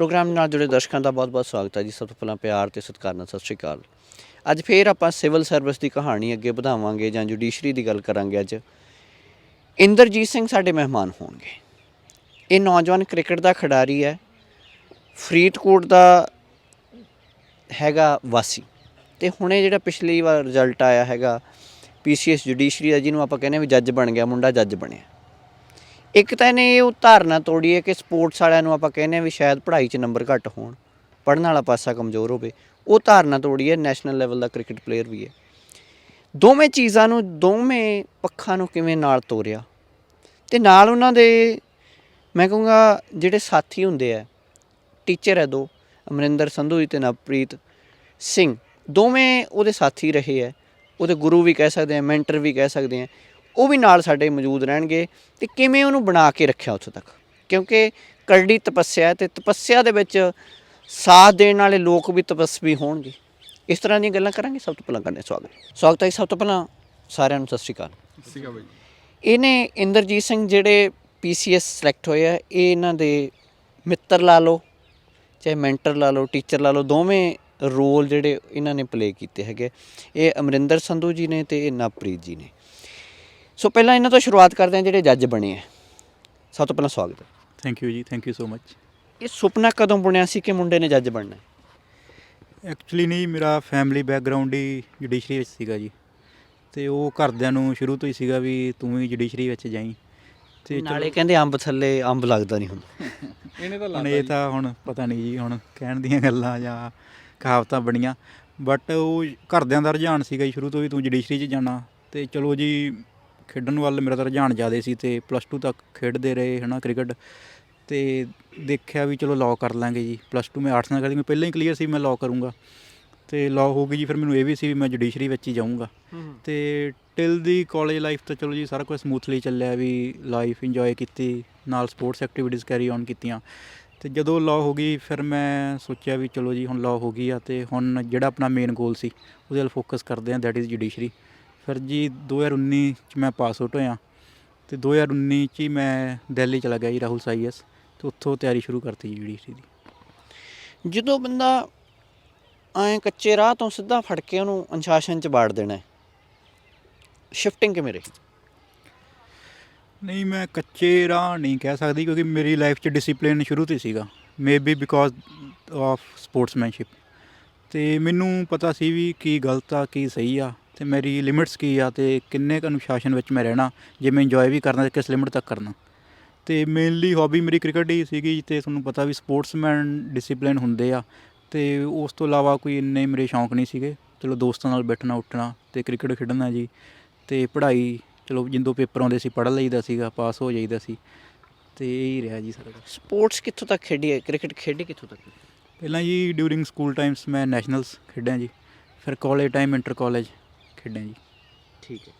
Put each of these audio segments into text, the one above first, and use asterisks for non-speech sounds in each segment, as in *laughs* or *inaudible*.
Programme ਨਾਲ ਜੁੜੇ ਦਰਸ਼ਕਾਂ ਦਾ ਬਹੁਤ-ਬਹੁਤ ਸਵਾਗਤ ਹੈ ਜੀ। ਸਭ ਤੋਂ ਪਹਿਲਾਂ ਪਿਆਰ ਤੇ ਸਤਿਕਾਰ ਨਾਲ ਸਤਿ ਸ਼੍ਰੀ ਅਕਾਲ। ਅੱਜ ਫੇਰ ਆਪਾਂ ਸਿਵਲ ਸਰਵਿਸ ਦੀ ਕਹਾਣੀ ਅੱਗੇ ਵਧਾਵਾਂਗੇ ਜਾਂ ਜੁਡੀਸ਼ਰੀ ਦੀ ਗੱਲ ਕਰਾਂਗੇ ਅੱਜ। ਇੰਦਰਜੀਤ ਸਿੰਘ ਸਾਡੇ ਮਹਿਮਾਨ ਹੋਣਗੇ। ਇਹ ਨੌਜਵਾਨ ਕ੍ਰਿਕਟ ਦਾ ਖਿਡਾਰੀ ਹੈ। ਫਰੀਦਕੋਟ ਦਾ ਹੈਗਾ ਵਾਸੀ। ਤੇ ਹੁਣੇ ਜਿਹੜਾ ਪਿਛਲੀ ਵਾਰ ਰਿਜ਼ਲਟ ਆਇਆ ਹੈਗਾ, ਪੀਸੀਐਸ ਜੁਡੀਸ਼ਰੀ ਦਾ, ਜਿਹਨੂੰ ਆਪਾਂ ਕਹਿੰਦੇ ਹਾਂ ਵੀ ਜੱਜ ਬਣ ਗਿਆ, ਮੁੰਡਾ ਜੱਜ ਬਣਿਆ। ਇੱਕ ਤਾਂ ਇਹਨੇ ਇਹ ਉਹ ਧਾਰਨਾ ਤੋੜੀ ਹੈ ਕਿ ਸਪੋਰਟਸ ਵਾਲਿਆਂ ਨੂੰ ਆਪਾਂ ਕਹਿੰਦੇ ਹਾਂ ਵੀ ਸ਼ਾਇਦ ਪੜ੍ਹਾਈ 'ਚ ਨੰਬਰ ਘੱਟ ਹੋਣ, ਪੜ੍ਹਨ ਵਾਲਾ ਪਾਸਾ ਕਮਜ਼ੋਰ ਹੋਵੇ। ਉਹ ਧਾਰਨਾ ਤੋੜੀ ਹੈ ਨੈਸ਼ਨਲ ਲੈਵਲ ਦਾ ਕ੍ਰਿਕਟ ਪਲੇਅਰ ਵੀ ਹੈ। ਦੋਵੇਂ ਚੀਜ਼ਾਂ ਨੂੰ, ਦੋਵੇਂ ਪੱਖਾਂ ਨੂੰ ਕਿਵੇਂ ਨਾਲ ਤੋਰਿਆ? ਤੇ ਨਾਲ ਉਹਨਾਂ ਦੇ, ਮੈਂ ਕਹੂੰਗਾ ਜਿਹੜੇ ਸਾਥੀ ਹੁੰਦੇ ਆ ਟੀਚਰ ਹੈ ਦੋ, ਅਮਰਿੰਦਰ ਸੰਧੂ ਜੀ ਤੇ ਨਵਪ੍ਰੀਤ ਸਿੰਘ। ਦੋਵੇਂ ਉਹਦੇ ਸਾਥੀ ਰਹੇ ਹੈ। ਉਹਦੇ ਗੁਰੂ ਵੀ ਕਹਿ ਸਕਦੇ ਆ ਮੈਂਟਰ ਵੀ ਕਹਿ ਸਕਦੇ ਆ। ਉਹ ਵੀ ਨਾਲ ਸਾਡੇ ਮੌਜੂਦ ਰਹਿਣਗੇ ਤੇ ਕਿਵੇਂ ਉਹਨੂੰ ਬਣਾ ਕੇ ਰੱਖਿਆ ਉੱਥੋਂ ਤੱਕ? ਕਿਉਂਕਿ ਕਰੜੀ ਤਪੱਸਿਆ ਤੇ ਤਪੱਸਿਆ ਦੇ ਵਿੱਚ ਸਾਥ ਦੇਣ ਵਾਲੇ ਲੋਕ ਵੀ ਤਪਸਵੀ ਹੋਣਗੇ। ਇਸ ਤਰ੍ਹਾਂ ਦੀਆਂ ਗੱਲਾਂ ਕਰਾਂਗੇ। ਸਭ ਤੋਂ ਪਹਿਲਾਂ ਕਰਨੇ ਸਵਾਗਤ। ਸਵਾਗਤ ਹੈ ਸਭ ਤੋਂ ਪਹਿਲਾਂ ਸਾਰਿਆਂ ਨੂੰ ਸਤਿ ਸ਼੍ਰੀ ਅਕਾਲ। ਸੀਗਾ ਬਾਈ ਇਹਨੇ ਇੰਦਰਜੀਤ ਸਿੰਘ ਜਿਹੜੇ ਪੀਸੀਐਸ ਸਿਲੈਕਟ ਹੋਏ ਆ ਇਹ ਇਹਨਾਂ ਦੇ ਮਿੱਤਰ ਲਾ ਲਓ ਚਾਹੇ ਮੈਂਟਰ ਲਾ ਲਓ ਟੀਚਰ ਲਾ ਲਓ ਦੋਵੇਂ ਰੋਲ ਜਿਹੜੇ ਇਹਨਾਂ ਨੇ ਪਲੇ ਕੀਤੇ ਹੈਗੇ ਇਹ ਅਮਰਿੰਦਰ ਸੰਧੂ ਜੀ ਨੇ ਤੇ ਇਹ ਨਵਪ੍ਰੀਤ ਜੀ ਨੇ। ਸੋ ਪਹਿਲਾਂ ਇਹਨਾਂ ਤੋਂ ਸ਼ੁਰੂਆਤ ਕਰਦੇ ਹਾਂ ਜਿਹੜੇ ਜੱਜ ਬਣੇ ਆ। ਸਭ ਤੋਂ ਪਹਿਲਾਂ ਸਵਾਗਤ ਹੈ। Thank you ji thank you so much ਇਹ ਸੁਪਨਾ ਕਦੋਂ ਬੁਣਿਆ ਸੀ ਕਿ ਮੁੰਡੇ ਨੇ ਜੱਜ ਬਣਨਾ ਹੈ? ਐਕਚੁਅਲੀ ਨਹੀਂ ਮੇਰਾ ਫੈਮਿਲੀ ਬੈਕਗ੍ਰਾਉਂਡ ਹੀ ਜੁਡੀਸ਼ਰੀ ਵਿੱਚ ਸੀਗਾ ਜੀ। ਤੇ ਉਹ ਘਰਦਿਆਂ ਨੂੰ ਸ਼ੁਰੂ ਤੋਂ ਹੀ ਸੀਗਾ ਵੀ ਤੂੰ ਵੀ ਜੁਡੀਸ਼ਰੀ ਵਿੱਚ ਜਾਈਂ। ਤੇ ਨਾਲੇ ਕਹਿੰਦੇ ਅੰਬ ਥੱਲੇ ਅੰਬ ਲੱਗਦਾ ਨਹੀਂ ਹੁੰਦਾ। *laughs* ਇਹਨੇ ਤਾਂ ਹੁਣ ਇਹ ਤਾਂ ਹੁਣ ਪਤਾ ਨਹੀਂ ਜੀ ਹੁਣ ਕਹਿਣ ਦੀਆਂ ਗੱਲਾਂ ਜਾਂ ਕਹਾਵਤਾਂ ਬਣੀਆਂ। ਬਟ ਉਹ ਘਰਦਿਆਂ ਦਾ ਰੁਝਾਨ ਸੀਗਾ ਜੀ ਸ਼ੁਰੂ ਤੋਂ ਵੀ ਤੂੰ ਜੁਡੀਸ਼ਰੀ 'ਚ ਜਾਣਾ। ਤੇ ਚਲੋ ਜੀ ਖੇਡਣ ਵੱਲ ਮੇਰਾ ਤਾਂ ਰੁਝਾਨ ਜ਼ਿਆਦਾ ਸੀ ਤੇ ਪਲੱਸ 2 ਤੱਕ ਖੇਡਦੇ ਰਹੇ ਹਨਾ ਕ੍ਰਿਕਟ ਤੇ ਦੇਖਿਆ ਵੀ ਚਲੋ ਲਾਅ ਕਰ ਲਾਂਗੇ ਜੀ। ਪਲੱਸ 2 ਮੈਂ ਆਰਟਸ ਨਾਲ ਕਰਦੀ ਮੈਂ ਪਹਿਲਾਂ ਹੀ ਕਲੀਅਰ ਸੀ ਮੈਂ ਲਾਅ ਕਰੂੰਗਾ। ਤੇ ਲਾਅ ਹੋ ਗਈ ਜੀ ਫਿਰ ਮੈਨੂੰ ਇਹ ਵੀ ਸੀ ਵੀ ਮੈਂ ਜੁਡੀਸ਼ਰੀ ਵਿੱਚ ਹੀ ਜਾਊਂਗਾ। ਤੇ ਟਿਲ ਦੀ ਕਾਲਜ ਲਾਈਫ ਤਾਂ ਚਲੋ ਜੀ ਸਾਰਾ ਕੁਝ ਸਮੂਥਲੀ ਚੱਲਿਆ ਵੀ ਲਾਈਫ ਇੰਜੋਏ ਕੀਤੀ ਨਾਲ ਸਪੋਰਟਸ ਐਕਟੀਵਿਟੀਜ਼ ਕੈਰੀ ਔਨ ਕੀਤੀਆਂ। ਤੇ ਜਦੋਂ ਲਾਅ ਹੋ ਗਈ ਫਿਰ ਮੈਂ ਸੋਚਿਆ ਵੀ ਚਲੋ ਜੀ ਹੁਣ ਲਾਅ ਹੋ ਗਈ ਆ ਤੇ ਹੁਣ ਜਿਹੜਾ ਆਪਣਾ ਮੇਨ ਗੋਲ ਸੀ ਉਹਦੇ ਵੱਲ ਫੋਕਸ ਕਰਦੇ ਆ ਦੈਟ ਇਜ਼ ਜੁਡੀਸ਼ਰੀ ਫਿਰ ਜੀ 2019 ਚ ਮੈਂ ਪਾਸ ਆਊਟ ਹੋਇਆ ਤੇ 2019 ਚ ਹੀ ਮੈਂ ਦਿੱਲੀ ਚਲਾ ਗਿਆ ਜੀ ਰਾਹੁਲ ਸਾਈਐਸ ਤੇ ਉੱਥੋਂ ਤਿਆਰੀ ਸ਼ੁਰੂ ਕਰਤੀ ਜੀ ਜੁਡੀਸ਼ਰੀ ਦੀ। ਜਦੋਂ ਬੰਦਾ ਐਂ ਕੱਚੇ ਰਾਹ ਤੋਂ ਸਿੱਧਾ ਫੜ ਕੇ ਉਹਨੂੰ ਅਨੁਸ਼ਾਸਨ ਚ ਬਾੜ ਦੇਣਾ ਸ਼ਿਫਟਿੰਗ ਕਿਵੇਂ ਰਹੀ? ਨਹੀਂ ਮੈਂ ਕੱਚੇ ਰਾਹ ਨਹੀਂ ਕਹਿ ਸਕਦੀ ਕਿਉਂਕਿ ਮੇਰੀ ਲਾਈਫ 'ਚ ਡਿਸਪਲਿਨ ਸ਼ੁਰੂ ਤੋਂ ਸੀਗਾ ਮੇਬੀ ਬਿਕੋਜ਼ ਆਫ ਸਪੋਰਟਸਮੈਨਸ਼ਿਪ ਤੇ ਮੈਨੂੰ ਪਤਾ ਸੀ ਵੀ ਕੀ ਗਲਤ ਆ ਕੀ ਸਹੀ ਆ ਤੇ ਮੇਰੀ ਲਿਮਿਟਸ ਕੀ ਆ ਤੇ ਕਿੰਨੇ ਕੁ ਅਨੁਸ਼ਾਸਨ ਵਿੱਚ ਮੈਂ ਰਹਿਣਾ ਜੇ ਮੈਂ ਇੰਜੋਏ ਵੀ ਕਰਨਾ ਤੇ ਕਿਸ ਲਿਮਿਟ ਤੱਕ ਕਰਨਾ। ਤੇ ਮੇਨਲੀ ਹੌਬੀ ਮੇਰੀ ਕ੍ਰਿਕਟ ਹੀ ਸੀਗੀ ਤੇ ਤੁਹਾਨੂੰ ਪਤਾ ਵੀ ਸਪੋਰਟਸਮੈਨ ਡਿਸਪਲਿਨ ਹੁੰਦੇ ਆ ਤੇ ਉਸ ਤੋਂ ਇਲਾਵਾ ਕੋਈ ਇੰਨੇ ਮੇਰੇ ਸ਼ੌਂਕ ਨਹੀਂ ਸੀਗੇ। ਚਲੋ ਦੋਸਤਾਂ ਨਾਲ ਬੈਠਣਾ ਉੱਠਣਾ ਤੇ ਕ੍ਰਿਕਟ ਖੇਡਣਾ ਜੀ ਤੇ ਪੜ੍ਹਾਈ ਚਲੋ ਜਿੰਦੋਂ ਪੇਪਰ ਆਉਂਦੇ ਸੀ ਪੜ੍ਹ ਲਈਦਾ ਸੀਗਾ ਪਾਸ ਹੋ ਜਾਈਦਾ ਸੀ ਤੇ ਇਹ ਹੀ ਰਿਹਾ ਜੀ ਸਾਰਾ। ਸਪੋਰਟਸ ਕਿੱਥੋਂ ਤੱਕ ਖੇਡੀ ਹੈ? ਕ੍ਰਿਕਟ ਖੇਡੀ ਕਿੱਥੋਂ ਤੱਕ? ਪਹਿਲਾਂ ਜੀ ਡਿਊਰਿੰਗ ਸਕੂਲ ਟਾਈਮਸ ਮੈਂ ਨੈਸ਼ਨਲਸ ਖੇਡਿਆ ਜੀ ਫਿਰ ਕਾਲਜ ਟਾਈਮ ਇੰਟਰ ਕਾਲਜ ਖੇਡਾਂ ਜੀ। ਠੀਕ ਹੈ।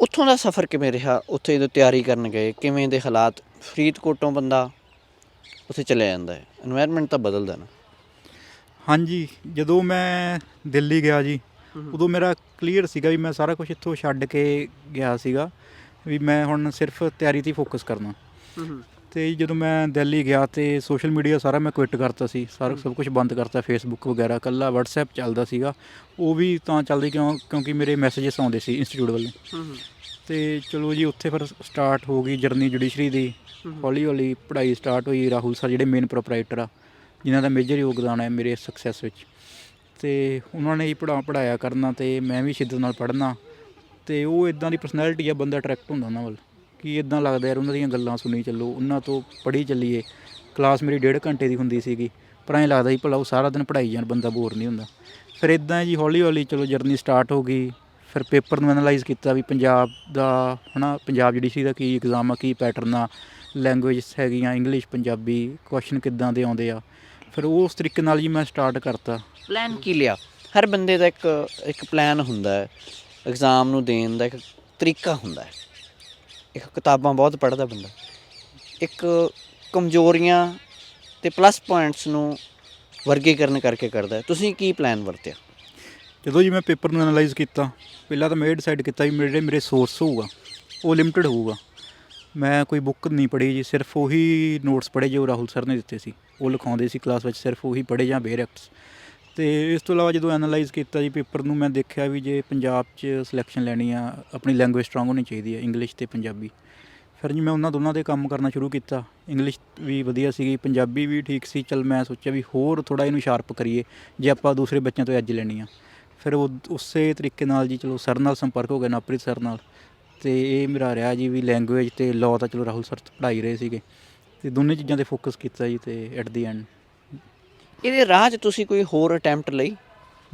ਉੱਥੋਂ ਦਾ ਸਫ਼ਰ ਕਿਵੇਂ ਰਿਹਾ? ਉੱਥੇ ਜਦੋਂ ਤਿਆਰੀ ਕਰਨ ਗਏ ਕਿਵੇਂ ਦੇ ਹਾਲਾਤ? ਫਰੀਦਕੋਟੋਂ ਬੰਦਾ ਉੱਥੇ ਚਲੇ ਜਾਂਦਾ ਹੈ। এনवायरमेंट ਤਾਂ ਬਦਲਦਾ ਨਾ। ਹਾਂਜੀ ਜਦੋਂ ਮੈਂ ਦਿੱਲੀ ਗਿਆ ਜੀ ਉਦੋਂ ਮੇਰਾ ਕਲੀਅਰ ਸੀਗਾ ਵੀ ਮੈਂ ਸਾਰਾ ਕੁਝ ਇੱਥੋਂ ਛੱਡ ਕੇ ਗਿਆ ਸੀਗਾ ਵੀ ਮੈਂ ਹੁਣ ਸਿਰਫ ਤਿਆਰੀ ਤੇ ਫੋਕਸ ਕਰਨਾ। ਤੇ ਜਦੋਂ ਮੈਂ ਦਿੱਲੀ ਗਿਆ ਤੇ ਸੋਸ਼ਲ ਮੀਡੀਆ ਸਾਰਾ ਮੈਂ ਕੁਇਟ ਕਰਤਾ ਸੀ। ਸਾਰਾ ਸਭ ਕੁਝ ਬੰਦ ਕਰਤਾ ਫੇਸਬੁੱਕ ਵਗੈਰਾ ਕੱਲਾ WhatsApp ਚੱਲਦਾ ਸੀਗਾ। ਉਹ ਵੀ ਤਾਂ ਚੱਲਦੀ ਕਿਉਂ? ਕਿਉਂਕਿ ਮੇਰੇ ਮੈਸੇजेस ਆਉਂਦੇ ਸੀ ਇੰਸਟੀਚਿਊਟ ਵੱਲੋਂ। ਤੇ ਚਲੋ ਜੀ ਉੱਥੇ ਫਿਰ ਸਟਾਰਟ ਹੋ ਗਈ ਜਰਨੀ ਜੁਡੀਸ਼ਰੀ ਦੀ। ਹੌਲੀ ਹੌਲੀ ਪੜ੍ਹਾਈ ਸਟਾਰਟ ਹੋਈ। ਰਾਹੁਲ ਸਰ ਜਿਹੜੇ ਮੇਨ ਪ੍ਰੋਪਰਾਈਟਰ ਆ ਜਿਨ੍ਹਾਂ ਦਾ ਮੇਜਰ ਯੋਗਦਾਨ ਹੈ ਮੇਰੇ ਸਕਸੈਸ ਵਿੱਚ। ਤੇ ਉਹਨਾਂ ਨੇ ਹੀ ਪੜਾ ਪੜਾਇਆ ਕਰਨਾ ਤੇ ਮੈਂ ਵੀ ਸ਼ਿੱਦਤ ਨਾਲ ਪੜ੍ਹਨਾ। ਤੇ ਉਹ ਇਦਾਂ ਦੀ ਪਰਸਨੈਲਿਟੀ ਆ ਬੰਦਾ ਅਟਰੈਕਟ ਹੁੰਦਾ ਉਹਨਾਂ ਵੱਲ। ਕਿ ਇਦਾਂ ਲੱਗਦਾ ਯਾਰ ਉਹਨਾਂ ਦੀਆਂ ਗੱਲਾਂ ਸੁਣੀ ਚੱਲੋ, ਉਹਨਾਂ ਤੋਂ ਪੜ੍ਹੀ ਚੱਲੀਏ। ਕਲਾਸ ਮੇਰੀ ਡੇਢ ਘੰਟੇ ਦੀ ਹੁੰਦੀ ਸੀਗੀ, ਪਰ ਐਂ ਲੱਗਦਾ ਸੀ ਭਲਾ ਉਹ ਸਾਰਾ ਦਿਨ ਪੜ੍ਹਾਈ ਜਾਣ ਬੰਦਾ ਬੋਰ ਨਹੀਂ ਹੁੰਦਾ। ਫਿਰ ਇਦਾਂ ਜੀ ਹੌਲੀ ਹੌਲੀ ਚਲੋ ਜਰਨੀ ਸਟਾਰਟ ਹੋ ਗਈ, ਫਿਰ ਪੇਪਰ ਨੂੰ ਐਨਾਲਾਈਜ਼ ਕੀਤਾ ਵੀ ਪੰਜਾਬ ਦਾ, ਹਨਾ, ਪੰਜਾਬ ਜੁਡੀਸ਼ਰੀ ਦਾ ਕੀ ਐਗਜ਼ਾਮ ਆ, ਕੀ ਪੈਟਰਨ ਆ ਲੈਂਗੁਏਜਸ ਹੈਗੀਆਂ ਇੰਗਲਿਸ਼ ਪੰਜਾਬੀ ਕੁਐਸਚਨ ਕਿੱਦਾਂ ਦੇ ਆਉਂਦੇ ਆ। ਫਿਰ ਉਸ ਤਰੀਕੇ ਨਾਲ ਜੀ ਮੈਂ ਸਟਾਰਟ ਕਰਤਾ। ਪਲਾਨ ਕੀ ਲਿਆ? ਹਰ ਬੰਦੇ ਦਾ ਇੱਕ ਇੱਕ ਪਲਾਨ ਹੁੰਦਾ ਹੈ ਐਗਜ਼ਾਮ ਨੂੰ ਦੇਣ ਦਾ ਇੱਕ ਤਰੀਕਾ ਹੁੰਦਾ ਹੈ। ਇੱਕ ਕਿਤਾਬਾਂ ਬਹੁਤ ਪੜ੍ਹਦਾ ਬੰਦਾ। ਇੱਕ ਕਮਜ਼ੋਰੀਆਂ ਤੇ ਪਲੱਸ ਪੁਆਇੰਟਸ ਨੂੰ ਵਰਗੀਕਰਨ ਕਰਕੇ ਕਰਦਾ ਤੁਸੀਂ ਕੀ ਪਲਾਨ ਵਰਤਿਆ? ਜਦੋਂ ਜੀ ਮੈਂ ਪੇਪਰ ਨੂੰ ਐਨਾਲਾਈਜ਼ ਕੀਤਾ, ਪਹਿਲਾਂ ਤਾਂ ਮੈਂ ਇਹ ਡਿਸਾਈਡ ਕੀਤਾ ਵੀ ਮੇਰੇ ਮੇਰੇ ਸੋਰਸ ਹੋਊਗਾ, ਉਹ ਲਿਮਟਿਡ ਹੋਊਗਾ। ਮੈਂ ਕੋਈ ਬੁੱਕ ਨਹੀਂ ਪੜ੍ਹੀ ਜੀ, ਸਿਰਫ ਉਹੀ ਨੋਟਸ ਪੜ੍ਹੇ ਜੋ ਰਾਹੁਲ ਸਰ ਨੇ ਦਿੱਤੇ ਸੀ। ਉਹ ਲਿਖਾਉਂਦੇ ਸੀ ਕਲਾਸ ਵਿੱਚ, ਸਿਰਫ ਉਹੀ ਪੜ੍ਹੇ ਜਾਂ ਬੇਰੈਕਟਸ ਤੇ ਇਸ ਤੋਂ ਇਲਾਵਾ ਜਦੋਂ ਐਨਾਲਾਈਜ਼ ਕੀਤਾ ਜੀ ਪੇਪਰ ਨੂੰ, ਮੈਂ ਦੇਖਿਆ ਵੀ ਜੇ ਪੰਜਾਬ 'ਚ ਸਿਲੈਕਸ਼ਨ ਲੈਣੀ ਆ ਆਪਣੀ ਲੈਂਗੁਏਜ ਸਟਰੋਂਗ ਹੋਣੀ ਚਾਹੀਦੀ ਹੈ ਇੰਗਲਿਸ਼ ਤੇ ਪੰਜਾਬੀ। ਫਿਰ ਜੀ ਮੈਂ ਉਹਨਾਂ ਦੋਨਾਂ ਤੇ ਕੰਮ ਕਰਨਾ ਸ਼ੁਰੂ ਕੀਤਾ। ਇੰਗਲਿਸ਼ ਵੀ ਵਧੀਆ ਸੀਗੀ, ਪੰਜਾਬੀ ਵੀ ਠੀਕ ਸੀ। ਚਲ ਮੈਂ ਸੋਚਿਆ ਵੀ ਹੋਰ ਥੋੜਾ ਇਹਨੂੰ ਸ਼ਾਰਪ ਕਰੀਏ, ਜੇ ਆਪਾਂ ਦੂਸਰੇ ਬੱਚਿਆਂ ਤੋਂ ਅੱਜ ਲੈਣੀ ਆ ਫਿਰ ਉਹ ਉਸੇ ਤਰੀਕੇ ਨਾਲ ਜੀ ਚਲੋ ਸਰ ਨਾਲ ਸੰਪਰਕ ਹੋ ਗਿਆ ਨਵਪ੍ਰੀਤ ਸਰ ਨਾਲ। ਤੇ ਇਹ ਮੇਰਾ ਰਿਹਾ ਜੀ ਵੀ ਲੈਂਗੁਏਜ ਤੇ ਲਾਅ ਤਾਂ ਚਲੋ ਰਾਹੁਲ ਸਰ ਪੜ੍ਹਾਈ ਰਹੇ ਸੀਗੇ। ਤੇ ਦੋਨੇ ਚੀਜ਼ਾਂ ਤੇ ਫੋਕਸ ਕੀਤਾ ਜੀ ਤੇ ਐਟ ਦੀ ਐਂਡ ਇਹਦੇ ਰਾਹ 'ਚ ਤੁਸੀਂ ਕੋਈ ਹੋਰ ਅਟੈਂਪਟ ਲਈ?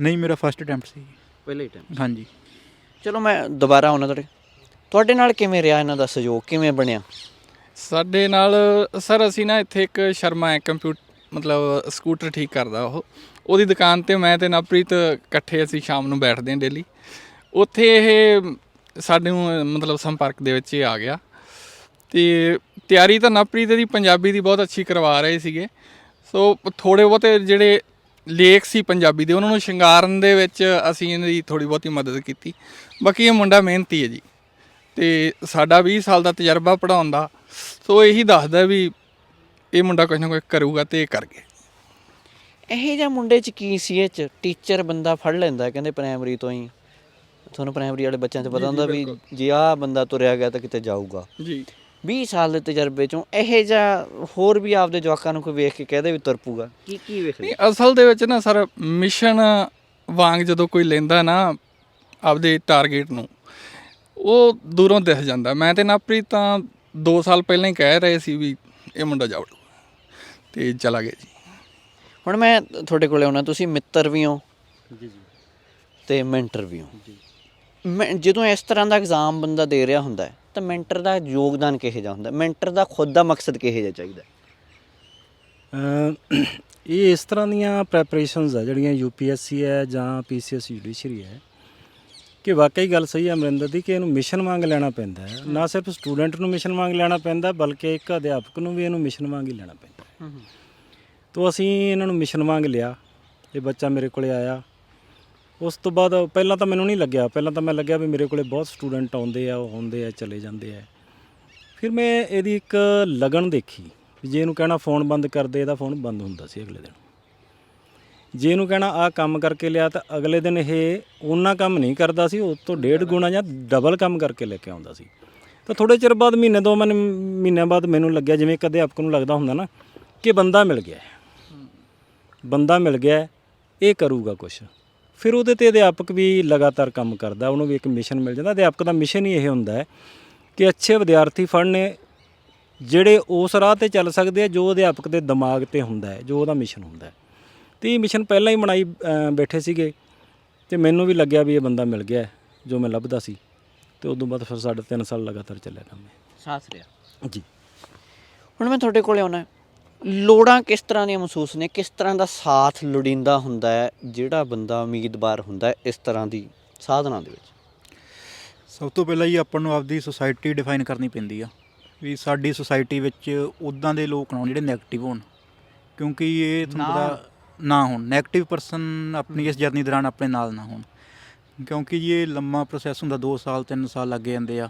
ਨਹੀਂ ਮੇਰਾ ਫਸਟ ਅਟੈਂਪਟ ਸੀ। ਪਹਿਲੇ ਅਟੈਂਪਟ ਹਾਂਜੀ। ਚਲੋ ਮੈਂ ਦੁਬਾਰਾ ਆਉਣਾ ਤੁਹਾਡੇ। ਤੁਹਾਡੇ ਨਾਲ ਕਿਵੇਂ ਰਿਹਾ ਇਹਨਾਂ ਦਾ ਸਹਿਯੋਗ? ਕਿਵੇਂ ਬਣਿਆ? ਸਾਡੇ ਨਾਲ ਸਰ ਅਸੀਂ ਨਾ ਇੱਥੇ ਇੱਕ ਸ਼ਰਮਾ ਹੈ ਕੰਪਿਊਟਰ ਮਤਲਬ ਸਕੂਟਰ ਠੀਕ ਕਰਦਾ ਉਹ। ਉਹਦੀ ਦੁਕਾਨ ਤੇ ਮੈਂ ਤੇ ਨਵਪ੍ਰੀਤ ਇਕੱਠੇ ਅਸੀਂ ਸ਼ਾਮ ਨੂੰ ਬੈਠਦੇ ਹਾਂ ਡੇਲੀ ਉੱਥੇ ਇਹ ਸਾਡੇ ਨੂੰ ਮਤਲਬ ਸੰਪਰਕ ਦੇ ਵਿੱਚ ਇਹ ਆ ਗਿਆ। ਤੇ ਤਿਆਰੀ ਤਾਂ ਨਵਪ੍ਰੀਤ ਦੀ ਪੰਜਾਬੀ ਦੀ ਬਹੁਤ ਅੱਛੀ ਕਰਵਾ ਰਹੇ ਸੀਗੇ। ਸੋ ਥੋੜੇ ਬਹੁਤੇ ਜਿਹੜੇ ਲੇਖ ਸੀ ਪੰਜਾਬੀ ਦੇ ਉਹਨਾਂ ਨੂੰ ਸ਼ਿੰਗਾਰਨ ਦੇ ਵਿੱਚ ਅਸੀਂ ਇਹਦੀ ਥੋੜੀ ਬਹੁਤੀ ਮਦਦ ਕੀਤੀ। ਬਾਕੀ ਇਹ ਮੁੰਡਾ ਮਿਹਨਤੀ ਹੈ ਜੀ ਤੇ ਸਾਡਾ 20 ਸਾਲ ਦਾ ਤਜਰਬਾ ਪੜਾਉਣ ਦਾ। ਸੋ ਇਹੀ ਦੱਸਦਾ ਵੀ ਇਹ ਮੁੰਡਾ ਕੁਝ ਨਾ ਕੁਝ ਕਰੂਗਾ ਤੇ ਇਹ ਕਰ ਗਿਆ। ਇਹ ਜਿਹਾ ਮੁੰਡੇ 'ਚ ਕੀ ਸੀ ਇਹ 'ਚ? ਟੀਚਰ ਬੰਦਾ ਫੜ ਲੈਂਦਾ ਕਹਿੰਦੇ ਪ੍ਰਾਇਮਰੀ ਤੋਂ ਹੀ। ਤੁਹਾਨੂੰ ਪ੍ਰਾਇਮਰੀ ਵਾਲੇ ਬੱਚਿਆਂ 'ਚ ਪਤਾ ਹੁੰਦਾ ਵੀ ਜੇ ਆਹ ਬੰਦਾ ਤੁਰਿਆ ਗਿਆ ਤਾਂ ਕਿਤੇ ਜਾਊਗਾ। ਜੀ। 20 ਸਾਲ ਦੇ ਤਜਰਬੇ 'ਚੋਂ ਇਹ ਜਿਹਾ ਹੋਰ ਵੀ ਆਪਦੇ ਜਵਾਕਾਂ ਨੂੰ ਕੋਈ ਵੇਖ ਕੇ ਕਹਦੇ ਵੀ ਤੁਰ ਪੂਗਾ ਕੀ ਕੀ ਵੇਖ ਨਹੀਂ ਅਸਲ ਦੇ ਵਿੱਚ ਨਾ ਸਰ ਮਿਸ਼ਨ ਵਾਂਗ ਜਦੋਂ ਕੋਈ ਲੈਂਦਾ ਨਾ ਆਪਦੇ ਟਾਰਗੇਟ ਨੂੰ ਉਹ ਦੂਰੋਂ ਦਿਖ ਜਾਂਦਾ। ਮੈਂ ਤੇ ਨਾਪ੍ਰੀਤ ਤਾਂ 2 ਸਾਲ ਪਹਿਲਾਂ ਹੀ ਕਹਿ ਰਹੇ ਸੀ ਵੀ ਇਹ ਮੁੰਡਾ ਜਾਊ ਤੇ ਚਲਾ ਗਿਆ ਜੀ। ਹੁਣ ਮੈਂ ਤੁਹਾਡੇ ਕੋਲੇ ਆਉਣਾ ਤੁਸੀਂ ਮਿੱਤਰ ਵੀ ਹੋ ਜੀ ਜੀ। ਤੇ ਮੈਂਟਰ ਵੀ ਹੋ। ਜੀ। ਮੈਂ ਜਦੋਂ ਇਸ ਤਰ੍ਹਾਂ ਦਾ ਐਗਜ਼ਾਮ ਬੰਦਾ ਦੇ ਰਿਹਾ ਹੁੰਦਾ ਹੈ, ਤਾਂ ਮੈਂਟਰ ਦਾ ਯੋਗਦਾਨ ਕਿਹੋ ਜਿਹਾ ਹੁੰਦਾ? ਮੈਂਟਰ ਦਾ ਖੁਦ ਦਾ ਮਕਸਦ ਕਿਹੋ ਜਿਹਾ ਚਾਹੀਦਾ? ਹੈ? ਇਹ ਇਸ ਤਰ੍ਹਾਂ ਦੀਆਂ ਪ੍ਰੈਪਰੇਸ਼ਨਸ ਆ ਜਿਹੜੀਆਂ ਯੂਪੀਐਸਸੀ ਹੈ ਜਾਂ ਪੀਸੀਐਸ ਜੁਡੀਸ਼ਰੀ ਹੈ ਕਿ ਵਾਕਈ ਗੱਲ ਸਹੀ ਹੈ ਅਮਰਿੰਦਰ ਦੀ ਕਿ ਇਹਨੂੰ ਮਿਸ਼ਨ ਵਾਂਗ ਲੈਣਾ ਪੈਂਦਾ ਹੈ। ਨਾ ਸਿਰਫ ਸਟੂਡੈਂਟ ਨੂੰ ਮਿਸ਼ਨ ਵਾਂਗ ਲੈਣਾ ਪੈਂਦਾ ਬਲਕਿ ਇੱਕ ਅਧਿਆਪਕ ਨੂੰ ਵੀ ਇਹਨੂੰ ਮਿਸ਼ਨ ਵਾਂਗ ਹੀ ਲੈਣਾ ਪੈਂਦਾ ਤੋ ਅਸੀਂ ਇਹਨਾਂ ਨੂੰ ਮਿਸ਼ਨ ਵਾਂਗ ਲਿਆ। ਇਹ ਬੱਚਾ ਮੇਰੇ ਕੋਲੇ ਆਇਆ। ਉਸ ਤੋਂ ਬਾਅਦ ਪਹਿਲਾਂ ਤਾਂ ਮੈਨੂੰ ਨਹੀਂ ਲੱਗਿਆ। ਪਹਿਲਾਂ ਤਾਂ ਮੈਂ ਲੱਗਿਆ ਵੀ ਮੇਰੇ ਕੋਲੇ ਬਹੁਤ ਸਟੂਡੈਂਟ ਆਉਂਦੇ ਆ, ਉਹ ਆਉਂਦੇ ਆ, ਚਲੇ ਜਾਂਦੇ ਆ। ਫਿਰ ਮੈਂ ਇਹਦੀ ਇੱਕ ਲਗਨ ਦੇਖੀ। ਜੇ ਇਹਨੂੰ ਕਹਿਣਾ ਫੋਨ ਬੰਦ ਕਰ ਦੇ ਇਹਦਾ ਫੋਨ ਬੰਦ ਹੁੰਦਾ ਸੀ ਅਗਲੇ ਦਿਨ। ਜੇ ਇਹਨੂੰ ਕਹਿਣਾ ਆ ਕੰਮ ਕਰਕੇ ਲਿਆ, ਤਾਂ ਅਗਲੇ ਦਿਨ ਇਹ ਉਹਨਾਂ ਕੰਮ ਨਹੀਂ ਕਰਦਾ ਸੀ ਉਸ ਤੋਂ ਡੇਢ ਗੁਣਾ ਜਾਂ ਡਬਲ ਕੰਮ ਕਰਕੇ ਲੈ ਕੇ ਆਉਂਦਾ ਸੀ। ਤਾਂ ਥੋੜੇ ਚਿਰ ਬਾਅਦ, ਮਹੀਨੇ ਦੋ ਮਹੀਨੇ, ਮਹੀਨਿਆਂ ਬਾਅਦ ਮੈਨੂੰ ਲੱਗਿਆ, ਜਿਵੇਂ ਇੱਕ ਅਧਿਆਪਕ ਨੂੰ ਲੱਗਦਾ ਹੁੰਦਾ ਨਾ, ਕਿ ਬੰਦਾ ਮਿਲ ਗਿਆ। ਬੰਦਾ ਮਿਲ ਗਿਆ, ਇਹ ਕਰੂਗਾ ਕੁਝ ਫਿਰ ਉਹਦੇ ਤੇ ਅਧਿਆਪਕ ਵੀ ਲਗਾਤਾਰ ਕੰਮ ਕਰਦਾ ਉਹਨੂੰ ਵੀ ਇੱਕ ਮਿਸ਼ਨ ਮਿਲ ਜਾਂਦਾ। ਅਧਿਆਪਕ ਦਾ ਮਿਸ਼ਨ ਹੀ ਇਹ ਹੁੰਦਾ ਹੈ ਕਿ ਅੱਛੇ ਵਿਦਿਆਰਥੀ ਫੜਨੇ ਜਿਹੜੇ ਉਸ ਰਾਹ ਤੇ ਚੱਲ ਸਕਦੇ ਆ ਜੋ ਅਧਿਆਪਕ ਦੇ ਦਿਮਾਗ ਤੇ ਹੁੰਦਾ ਹੈ ਜੋ ਉਹਦਾ ਮਿਸ਼ਨ ਹੁੰਦਾ ਹੈ। ਤੇ ਇਹ ਮਿਸ਼ਨ ਪਹਿਲਾਂ ਹੀ ਬਣਾਈ ਬੈਠੇ ਸੀਗੇ ਤੇ ਮੈਨੂੰ ਵੀ ਲੱਗਿਆ ਵੀ ਇਹ ਬੰਦਾ ਮਿਲ ਗਿਆ ਜੋ ਮੈਂ ਲੱਭਦਾ ਸੀ। ਤੇ ਉਦੋਂ ਬਾਅਦ ਫਿਰ ਸਾਢੇ ਤਿੰਨ ਸਾਲ ਲਗਾਤਾਰ ਚੱਲਿਆ ਕੰਮ। ਸਾਥ ਰਿਹਾ। ਜੀ। ਹੁਣ ਮੈਂ ਤੁਹਾਡੇ ਕੋਲੇ ਆਉਣਾ ਲੋੜਾਂ ਕਿਸ ਤਰ੍ਹਾਂ ਦੀਆਂ ਮਹਿਸੂਸ ਨੇ? ਕਿਸ ਤਰ੍ਹਾਂ ਦਾ ਸਾਥ ਲੋੜੀਂਦਾ ਹੁੰਦਾ ਹੈ? ਜਿਹੜਾ ਬੰਦਾ ਉਮੀਦਵਾਰ ਹੁੰਦਾ ਹੈ ਇਸ ਤਰ੍ਹਾਂ ਦੀ ਸਾਧਨਾ ਦੇ ਵਿੱਚ? ਸਭ ਤੋਂ ਪਹਿਲਾਂ ਜੀ ਆਪਾਂ ਨੂੰ ਆਪਦੀ ਸੁਸਾਇਟੀ ਡਿਫਾਈਨ ਕਰਨੀ ਪੈਂਦੀ ਆ ਵੀ ਸਾਡੀ ਸੁਸਾਇਟੀ ਵਿੱਚ ਉਦਾਂ ਦੇ ਲੋਕ ਨਾ ਹੋਣ ਜਿਹੜੇ 네ਗੇਟਿਵ ਹੋਣ। ਕਿਉਂਕਿ ਇਹ ਤੁਹਾਨੂੰ ਨਾ ਪਤਾ ਨਾ ਹੋਣ। 네ਗੇਟਿਵ ਪਰਸਨ ਆਪਣੀ ਇਸ ਜਰਨੀ ਦੌਰਾਨ ਆਪਣੇ ਨਾਲ ਨਾ ਹੋਣ। ਕਿਉਂਕਿ ਜੀ ਇਹ ਲੰਮਾ ਪ੍ਰੋਸੈਸ ਹੁੰਦਾ 2 ਸਾਲ 3 ਸਾਲ ਲੱਗ ਜਾਂਦੇ ਆ।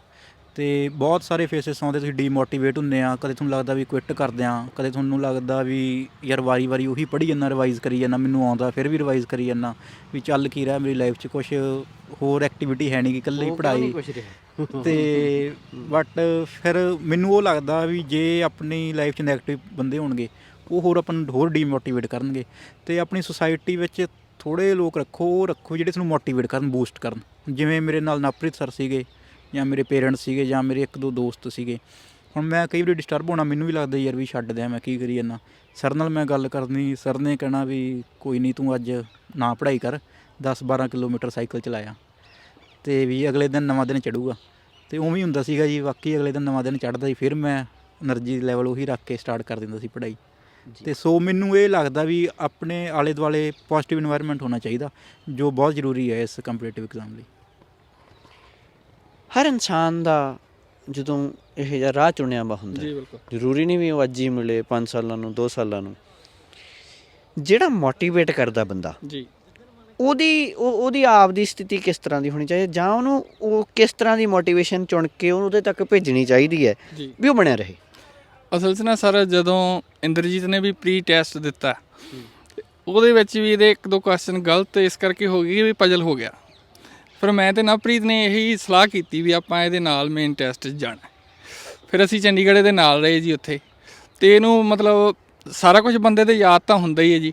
ਤੇ ਬਹੁਤ ਸਾਰੇ ਫੇਸਿਸ ਆਉਂਦੇ ਤੁਸੀਂ ਡੀਮੋਟੀਵੇਟ ਹੁੰਦੇ ਆ ਕਦੇ ਤੁਹਾਨੂੰ ਲੱਗਦਾ ਵੀ ਕੁਇਟ ਕਰਦੇ ਆ ਕਦੇ ਤੁਹਾਨੂੰ ਲੱਗਦਾ ਵੀ ਯਾਰ ਵਾਰੀ ਵਾਰੀ ਉਹੀ ਪੜ੍ਹੀ ਜਾਂਦਾ ਰਿਵਾਈਜ਼ ਕਰੀ ਜਾਂਦਾ ਮੈਨੂੰ ਆਉਂਦਾ ਫਿਰ ਵੀ ਰਿਵਾਈਜ਼ ਕਰੀ ਜਾਂਦਾ ਵੀ ਚੱਲ ਕੀ ਰਿਹਾ ਮੇਰੀ ਲਾਈਫ 'ਚ ਕੁਝ ਹੋਰ ਐਕਟੀਵਿਟੀ ਹੈ ਨਹੀਂ ਕਿ ਇਕੱਲੇ ਪੜ੍ਹਾਈ। *laughs* ਤੇ ਬਟ ਫਿਰ ਮੈਨੂੰ ਉਹ ਲੱਗਦਾ ਵੀ ਜੇ ਆਪਣੀ ਲਾਈਫ 'ਚ ਨੈਗੇਟਿਵ ਬੰਦੇ ਹੋਣਗੇ ਉਹ ਹੋਰ ਆਪਾਂ ਨੂੰ ਹੋਰ ਡੀਮੋਟੀਵੇਟ ਕਰਨਗੇ ਤੇ ਆਪਣੀ ਸੁਸਾਇਟੀ ਵਿੱਚ ਥੋੜੇ ਲੋਕ ਰੱਖੋ ਉਹ ਰੱਖੋ ਜਿਹੜੇ ਤੁਹਾਨੂੰ ਮੋਟੀਵੇਟ ਕਰਨ ਬੂਸਟ ਕਰਨ। ਜਿਵੇਂ ਮੇਰੇ ਨਾਲ ਨਵਪ੍ਰੀਤ ਸਰ ਸੀਗੇ ਜਾਂ ਮੇਰੇ ਪੇਰੈਂਟਸ ਸੀਗੇ ਜਾਂ ਮੇਰੇ ਇੱਕ ਦੋ ਦੋਸਤ ਸੀਗੇ। ਹੁਣ ਮੈਂ ਕਈ ਵਾਰੀ ਡਿਸਟਰਬ ਹੋਣਾ ਮੈਨੂੰ ਵੀ ਲੱਗਦਾ ਯਾਰ ਵੀ ਛੱਡ ਦਿਆਂ ਮੈਂ ਕੀ ਕਰੀ ਜਾਂਦਾ ਸਰ ਨਾਲ ਮੈਂ ਗੱਲ ਕਰਨੀ ਸਰ ਨੇ ਕਹਿਣਾ ਵੀ ਕੋਈ ਨਹੀਂ ਤੂੰ ਅੱਜ ਨਾ ਪੜ੍ਹਾਈ ਕਰ 10-12 ਕਿਲੋਮੀਟਰ ਸਾਈਕਲ ਚਲਾਇਆ। ਤੇ ਵੀ ਅਗਲੇ ਦਿਨ ਨਵਾਂ ਦਿਨ ਚੜੂਗਾ। ਤੇ ਉਵੇਂ ਹੀ ਹੁੰਦਾ ਸੀਗਾ ਜੀ ਬਾਕੀ ਅਗਲੇ ਦਿਨ ਨਵਾਂ ਦਿਨ ਚੜਦਾ ਸੀ ਫਿਰ ਮੈਂ એનર્ਜੀ ਲੈਵਲ ਉਹੀ ਰੱਖ ਕੇ ਸਟਾਰਟ ਕਰ ਦਿੰਦਾ ਸੀ ਪੜ੍ਹਾਈ। ਤੇ ਸੋ ਮੈਨੂੰ ਇਹ ਲੱਗਦਾ ਵੀ ਆਪਣੇ ਆਲੇ ਦੁਆਲੇ ਪੋਜ਼ਿਟਿਵ এনवायरमेंट ਹੋਣਾ ਚਾਹੀਦਾ ਜੋ ਬਹੁਤ ਜ਼ਰੂਰੀ ਹੈ ਇਸ ਕੰਪੀਟੀਟਿਵ ਐਗਜ਼ਾਮ ਲਈ। ਹਰ ਇਨਸਾਨ ਦਾ ਜਦੋਂ ਇਹ ਜਿਹਾ ਰਾਹ ਚੁਣਿਆ ਵਾ ਹੁੰਦਾ। ਜੀ ਬਿਲਕੁਲ। ਜ਼ਰੂਰੀ ਨਹੀਂ ਵੀ ਉਹ ਅੱਜ ਹੀ ਮਿਲੇ 5 ਸਾਲਾਂ ਨੂੰ 2 ਸਾਲਾਂ ਨੂੰ। ਜਿਹੜਾ ਮੋਟੀਵੇਟ ਕਰਦਾ ਬੰਦਾ ਜੀ। ਉਹਦੀ ਉਹ- ਉਹਦੀ ਆਪ ਦੀ ਸਥਿਤੀ ਕਿਸ ਤਰ੍ਹਾਂ ਦੀ ਹੋਣੀ ਚਾਹੀਦੀ ਜਾਂ ਉਹਨੂੰ ਉਹ ਕਿਸ ਤਰ੍ਹਾਂ ਦੀ ਮੋਟੀਵੇਸ਼ਨ ਚੁਣ ਕੇ ਉਹਨੂੰ ਉਹਦੇ ਤੱਕ ਭੇਜਣੀ ਚਾਹੀਦੀ ਹੈ ਵੀ ਉਹ ਬਣਿਆ ਰਹੇ? ਅਸਲ 'ਚ ਨਾ ਸਰ ਜਦੋਂ ਇੰਦਰਜੀਤ ਨੇ ਵੀ ਪ੍ਰੀ ਟੈਸਟ ਦਿੱਤਾ ਉਹਦੇ ਵਿੱਚ ਵੀ ਇਹਦੇ ਇੱਕ ਦੋ ਕੁਐਸਚਨ ਗਲਤ ਇਸ ਕਰਕੇ ਹੋ ਗਏ ਵੀ ਪਜਲ ਹੋ ਗਿਆ। ਫਿਰ ਮੈਂ ਤੇ ਨਵਪ੍ਰੀਤ ਨੇ ਇਹੀ ਸਲਾਹ ਕੀਤੀ ਵੀ ਆਪਾਂ ਇਹਦੇ ਨਾਲ ਮੇਨ ਟੈਸਟ 'ਚ ਜਾਣਾ ਫਿਰ ਅਸੀਂ ਚੰਡੀਗੜ੍ਹ ਦੇ ਨਾਲ ਰਹੇ ਜੀ ਉੱਥੇ। ਤੇ ਇਹਨੂੰ ਮਤਲਬ ਸਾਰਾ ਕੁਝ ਬੰਦੇ ਦੇ ਯਾਦ ਤਾਂ ਹੁੰਦਾ ਹੀ ਹੈ ਜੀ।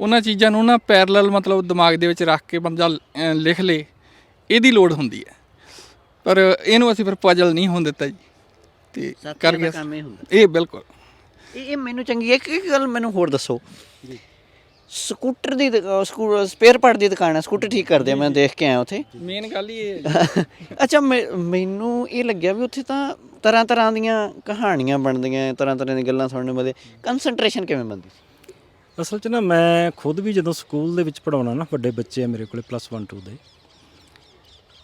ਉਹਨਾਂ ਚੀਜ਼ਾਂ ਨੂੰ ਨਾ ਪੈਰਲਲ ਮਤਲਬ ਦਿਮਾਗ ਦੇ ਵਿੱਚ ਰੱਖ ਕੇ ਬੰਦਾ ਲਿਖ ਲੇ ਇਹਦੀ ਲੋੜ ਹੁੰਦੀ ਹੈ। ਪਰ ਇਹਨੂੰ ਅਸੀਂ ਫਿਰ ਪਜਲ ਨਹੀਂ ਹੋਣ ਦਿੱਤਾ ਜੀ। ਤੇ ਕਰ ਗਿਆ ਇਹ ਬਿਲਕੁਲ। ਇਹ ਮੈਨੂੰ ਚੰਗੀ ਹੈ ਇੱਕ ਗੱਲ ਮੈਨੂੰ ਹੋਰ ਦੱਸੋ। ਸਕੂਟਰ ਦੀ ਸਪੇਅਰ ਪਾਰਟ ਦੀ ਦੁਕਾਨ ਹੈ ਸਕੂਟਰ ਠੀਕ ਕਰਦੇ ਆ ਮੈਂ ਦੇਖ ਕੇ ਆਇਆ ਉੱਥੇ। ਮੇਨ ਗੱਲ ਹੀ ਇਹ ਹੈ। *laughs* ਅੱਛਾ ਮੈਂ- ਮੈਨੂੰ ਇਹ ਲੱਗਿਆ ਵੀ ਉੱਥੇ ਤਾਂ ਤਰ੍ਹਾਂ ਤਰ੍ਹਾਂ ਦੀਆਂ ਕਹਾਣੀਆਂ ਬਣਦੀਆਂ ਤਰ੍ਹਾਂ ਤਰ੍ਹਾਂ ਦੀਆਂ ਗੱਲਾਂ ਸੁਣਨ ਨੂੰ ਮਿਲਦੇ ਕਨਸੈਂਟਰੇਸ਼ਨ ਕਿਵੇਂ ਬਣਦੀ ਸੀ? ਅਸਲ 'ਚ ਨਾ ਮੈਂ ਖੁਦ ਵੀ ਜਦੋਂ ਸਕੂਲ ਦੇ ਵਿੱਚ ਪੜਾਉਣਾ ਨਾ ਵੱਡੇ ਬੱਚੇ ਆ ਮੇਰੇ ਕੋਲੇ ਪਲੱਸ 1 2 ਦੇ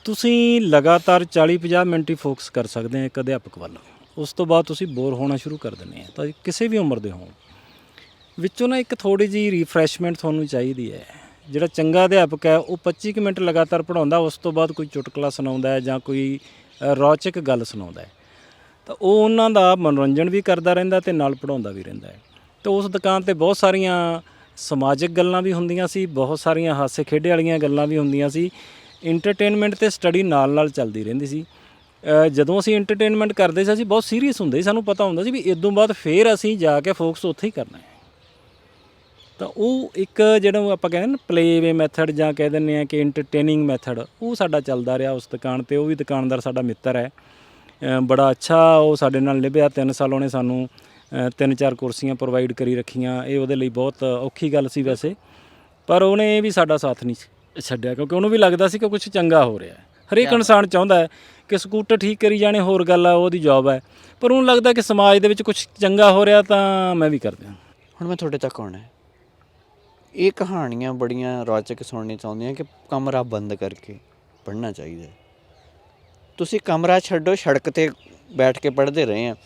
ਤੁਸੀਂ ਲਗਾਤਾਰ 40 50 ਮਿੰਟ ਹੀ ਫੋਕਸ ਕਰ ਸਕਦੇ ਆ ਇੱਕ ਅਧਿਆਪਕ ਵੱਲ। ਉਸ ਤੋਂ ਬਾਅਦ ਤੁਸੀਂ ਬੋਰ ਹੋਣਾ ਸ਼ੁਰੂ ਕਰ ਦਿੰਦੇ ਆ। ਤਾਂ ਕਿਸੇ ਵੀ ਉਮਰ ਦੇ ਹੋਣ। ਵਿੱਚੋਂ ਨਾ ਇੱਕ ਥੋੜੀ ਜੀ ਰਿਫਰੈਸ਼ਮੈਂਟ ਤੁਹਾਨੂੰ ਚਾਹੀਦੀ ਹੈ। ਜਿਹੜਾ ਚੰਗਾ ਅਧਿਆਪਕ ਹੈ, ਉਹ 25 ਕੁ ਮਿੰਟ ਲਗਾਤਾਰ ਪੜਾਉਂਦਾ ਉਸ ਤੋਂ ਬਾਅਦ ਕੋਈ ਚੁਟਕਲਾ ਸੁਣਾਉਂਦਾ ਹੈ ਜਾਂ ਕੋਈ ਰੌਚਕ ਗੱਲ ਸੁਣਾਉਂਦਾ ਹੈ। ਤਾਂ ਉਹ ਉਹਨਾਂ ਦਾ ਮਨੋਰੰਜਨ ਵੀ ਕਰਦਾ ਰਹਿੰਦਾ ਤੇ ਨਾਲ ਪੜਾਉਂਦਾ ਵੀ ਰਹਿੰਦਾ ਹੈ। ਤੇ ਉਸ ਦੁਕਾਨ ਤੇ ਬਹੁਤ ਸਾਰੀਆਂ ਸਮਾਜਿਕ ਗੱਲਾਂ ਵੀ ਹੁੰਦੀਆਂ ਸੀ, ਬਹੁਤ ਸਾਰੀਆਂ ਹਾਸੇ ਖੇਡੇ ਵਾਲੀਆਂ ਗੱਲਾਂ ਵੀ ਹੁੰਦੀਆਂ ਸੀ। ਇੰਟਰਟੇਨਮੈਂਟ ਤੇ ਸਟੱਡੀ ਨਾਲ ਨਾਲ ਚੱਲਦੀ ਰਹਿੰਦੀ ਸੀ। ਜਦੋਂ ਅਸੀਂ ਇੰਟਰਟੇਨਮੈਂਟ ਕਰਦੇ ਸੀ, ਅਸੀਂ ਬਹੁਤ ਸੀਰੀਅਸ ਹੁੰਦੇ ਸੀ। ਸਾਨੂੰ ਪਤਾ ਹੁੰਦਾ ਸੀ ਵੀ ਇਦੋਂ ਬਾਅਦ ਫੇਰ ਅਸੀਂ ਜਾ ਕੇ ਫੋਕਸ ਉੱਥੇ ਹੀ ਕਰਨਾ ਹੈ। ਤਾਂ ਉਹ ਇੱਕ ਜਿਹੜਾ ਆਪਾਂ ਕਹਿੰਦੇ ਨਾ ਪਲੇਵੇ ਮੈਥਡ ਜਾਂ ਕਹਿ ਦਿੰਦੇ ਆ ਕਿ ਐਂਟਰਟੇਨਿੰਗ ਮੈਥਡ ਉਹ ਸਾਡਾ ਚੱਲਦਾ ਰਿਹਾ ਉਸ ਦੁਕਾਨ ਤੇ ਉਹ ਵੀ ਦੁਕਾਨਦਾਰ ਸਾਡਾ ਮਿੱਤਰ ਹੈ। ਬੜਾ ਅੱਛਾ ਉਹ ਸਾਡੇ ਨਾਲ ਨਿਭਿਆ ਤਿੰਨ ਸਾਲ ਉਹਨੇ ਸਾਨੂੰ ਤਿੰਨ ਚਾਰ ਕੁਰਸੀਆਂ ਪ੍ਰੋਵਾਈਡ ਕਰੀ ਰੱਖੀਆਂ ਇਹ ਉਹਦੇ ਲਈ ਬਹੁਤ ਔਖੀ ਗੱਲ ਸੀ ਵੈਸੇ। ਪਰ ਉਹਨੇ ਇਹ ਵੀ ਸਾਡਾ ਸਾਥ ਨਹੀਂ ਛੱਡਿਆ ਕਿਉਂਕਿ ਉਹਨੂੰ ਵੀ ਲੱਗਦਾ ਸੀ ਕਿ ਕੁਝ ਚੰਗਾ ਹੋ ਰਿਹਾ ਹੈ। ਹਰੇਕ ਇਨਸਾਨ ਚਾਹੁੰਦਾ ਹੈ ਕਿ ਸਕੂਟਰ ਠੀਕ ਕਰੀ ਜਾਣੇ ਹੋਰ ਗੱਲ ਆ ਉਹਦੀ ਜੌਬ ਹੈ। ਪਰ ਉਹਨੂੰ ਲੱਗਦਾ ਕਿ ਸਮਾਜ ਦੇ ਵਿੱਚ ਕੁਝ ਚੰਗਾ ਹੋ ਰਿਹਾ ਤਾਂ ਮੈਂ ਵੀ ਕਰ ਦਿਆਂ। ਹੁਣ ਮੈਂ ਤੁਹਾਡੇ ਤੱਕ ਆਉਣਾ ਹੈ। ਇਹ ਕਹਾਣੀਆਂ ਬੜੀਆਂ ਰੌਚਕ ਸੁਣਨੀ ਚਾਹੁੰਦੀਆਂ ਕਿ ਕਮਰਾ ਬੰਦ ਕਰਕੇ ਪੜ੍ਹਨਾ ਚਾਹੀਦਾ ਤੁਸੀਂ ਕਮਰਾ ਛੱਡੋ, ਸੜਕ ਤੇ ਬੈਠ ਕੇ ਪੜ੍ਹਦੇ ਰਹੇ ਆ।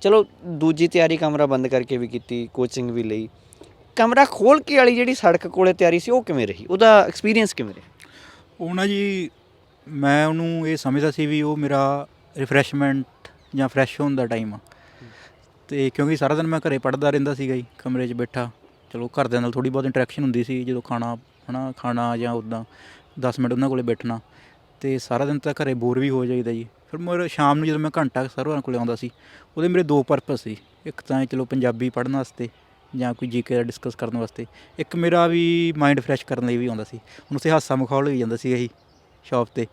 ਚਲੋ, ਦੂਜੀ ਤਿਆਰੀ ਕਮਰਾ ਬੰਦ ਕਰਕੇ ਵੀ ਕੀਤੀ ਕੋਚਿੰਗ ਵੀ ਲਈ। ਕਮਰਾ ਖੋਲ ਕੇ ਵਾਲੀ ਜਿਹੜੀ ਸੜਕ ਕੋਲੇ ਤਿਆਰੀ ਸੀ, ਉਹ ਕਿਵੇਂ ਰਹੀ? ਉਹਦਾ ਐਕਸਪੀਰੀਅੰਸ ਕਿਵੇਂ ਰਿਹਾ? ਉਹ ਨਾ ਜੀ, ਮੈਂ ਉਹਨੂੰ ਇਹ ਸਮਝਦਾ ਸੀ ਵੀ ਉਹ ਮੇਰਾ ਰਿਫਰੈਸ਼ਮੈਂਟ ਜਾਂ ਫਰੈਸ਼ ਹੋਣ ਦਾ ਟਾਈਮ ਆ। ਤੇ ਕਿਉਂਕਿ ਸਾਰਾ ਦਿਨ ਮੈਂ ਘਰੇ ਪੜ੍ਹਦਾ ਰਹਿੰਦਾ ਸੀਗਾ ਜੀ, ਕਮਰੇ 'ਚ ਬੈਠਾ। ਚਲੋ ਘਰਦਿਆਂ ਨਾਲ ਥੋੜੀ ਬਹੁਤ ਇੰਟਰੈਕਸ਼ਨ ਹੁੰਦੀ ਸੀ, ਜਦੋਂ ਖਾਣਾ, ਹਨਾ, ਖਾਣਾ ਜਾਂ ਉਦਾਂ 10 ਮਿੰਟ ਉਹਨਾਂ ਕੋਲੇ ਬੈਠਣਾ, ਤੇ ਸਾਰਾ ਦਿਨ ਤਾਂ ਘਰੇ ਬੋਰ ਵੀ ਹੋ ਜਾਈਦਾ ਜੀ। ਫਿਰ ਮੇਰੇ ਸ਼ਾਮ ਨੂੰ ਜਦੋਂ ਮੈਂ ਘੰਟਾ ਕੁ ਸਰਵਰਾਂ ਕੋਲੇ ਆਉਂਦਾ ਸੀ, ਉਹਦੇ ਮੇਰੇ ਦੋ ਪਰਪਸ ਸੀ। ਇੱਕ ਤਾਂ ਚਲੋ ਪੰਜਾਬੀ ਪੜ੍ਹਨ ਵਾਸਤੇ ਜਾਂ ਕੋਈ ਜੀਕੇ ਦਾ ਡਿਸਕਸ ਕਰਨ ਵਾਸਤੇ। ਇੱਕ ਮੇਰਾ ਵੀ ਮਾਈਂਡ ਫਰੈਸ਼ ਕਰਨ ਲਈ ਵੀ ਆਉਂਦਾ ਸੀ। ਹੁਣ ਉੱਥੇ ਹਾਸਾ ਮਖੌਲ ਹੋਈ ਜਾਂਦਾ ਸੀਗਾ ਜੀ ਸ਼ਾਪ ਤੇ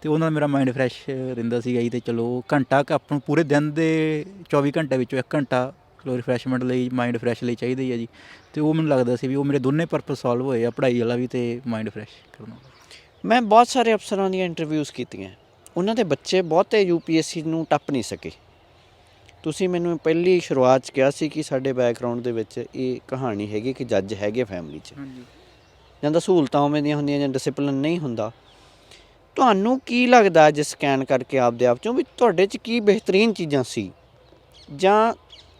ਤੇ ਉਹਨਾਂ ਨਾਲ ਮੇਰਾ ਮਾਈਂਡ ਫਰੈਸ਼ ਰਹਿੰਦਾ ਸੀਗਾ ਜੀ ਤੇ ਚਲੋ ਘੰਟਾ ਕੁ ਆਪਾਂ ਨੂੰ ਪੂਰੇ ਦਿਨ ਦੇ 24 ਘੰਟੇ ਵਿੱਚੋਂ ਇੱਕ ਘੰਟਾ ਚਲੋ ਰਿਫਰੈਸ਼ਮੈਂਟ ਲਈ ਮਾਈਂਡ ਫਰੈਸ਼ ਲਈ ਚਾਹੀਦਾ ਹੀ ਜੀ। ਤੇ ਉਹ ਮੈਨੂੰ ਲੱਗਦਾ ਸੀ ਵੀ ਉਹ ਮੇਰੇ ਦੋਨੇ ਪਰਪਸ ਸੋਲਵ ਹੋਏ ਆ ਪੜ੍ਹਾਈ ਵਾਲਾ ਵੀ ਤੇ ਮਾਈਂਡ ਫਰੈਸ਼ ਕਰਨ ਮੈਂ ਬਹੁਤ ਸਾਰੇ ਅਫਸਰਾਂ ਦੀਆਂ ਇੰਟਰਵਿਊਜ਼ ਕੀਤੀਆਂ। ਉਹਨਾਂ ਦੇ ਬੱਚੇ ਬਹੁਤੇ ਯੂਪੀਐਸਸੀ ਨੂੰ ਟੱਪ ਨਹੀਂ ਸਕੇ। ਤੁਸੀਂ ਮੈਨੂੰ ਪਹਿਲੀ ਸ਼ੁਰੂਆਤ 'ਚ ਕਿਹਾ ਸੀ ਕਿ ਸਾਡੇ ਬੈਕਗ੍ਰਾਉਂਡ ਦੇ ਵਿੱਚ ਇਹ ਕਹਾਣੀ ਹੈਗੀ ਕਿ ਜੱਜ ਹੈਗੇ ਫੈਮਿਲੀ 'ਚ। ਹਾਂਜੀ। ਜਾਂ ਤਾਂ ਸਹੂਲਤਾਂ ਉਵੇਂ ਦੀਆਂ ਹੁੰਦੀਆਂ ਜਾਂ ਡਿਸਪਲਿਨ ਨਹੀਂ ਹੁੰਦਾ। ਤੁਹਾਨੂੰ ਕੀ ਲੱਗਦਾ ਜੇ ਸਕੈਨ ਕਰਕੇ ਆਪਦੇ ਆਪ ਚੋਂ ਵੀ ਤੁਹਾਡੇ 'ਚ ਕੀ ਬਿਹਤਰੀਨ ਚੀਜ਼ਾਂ ਸੀ? ਜਾਂ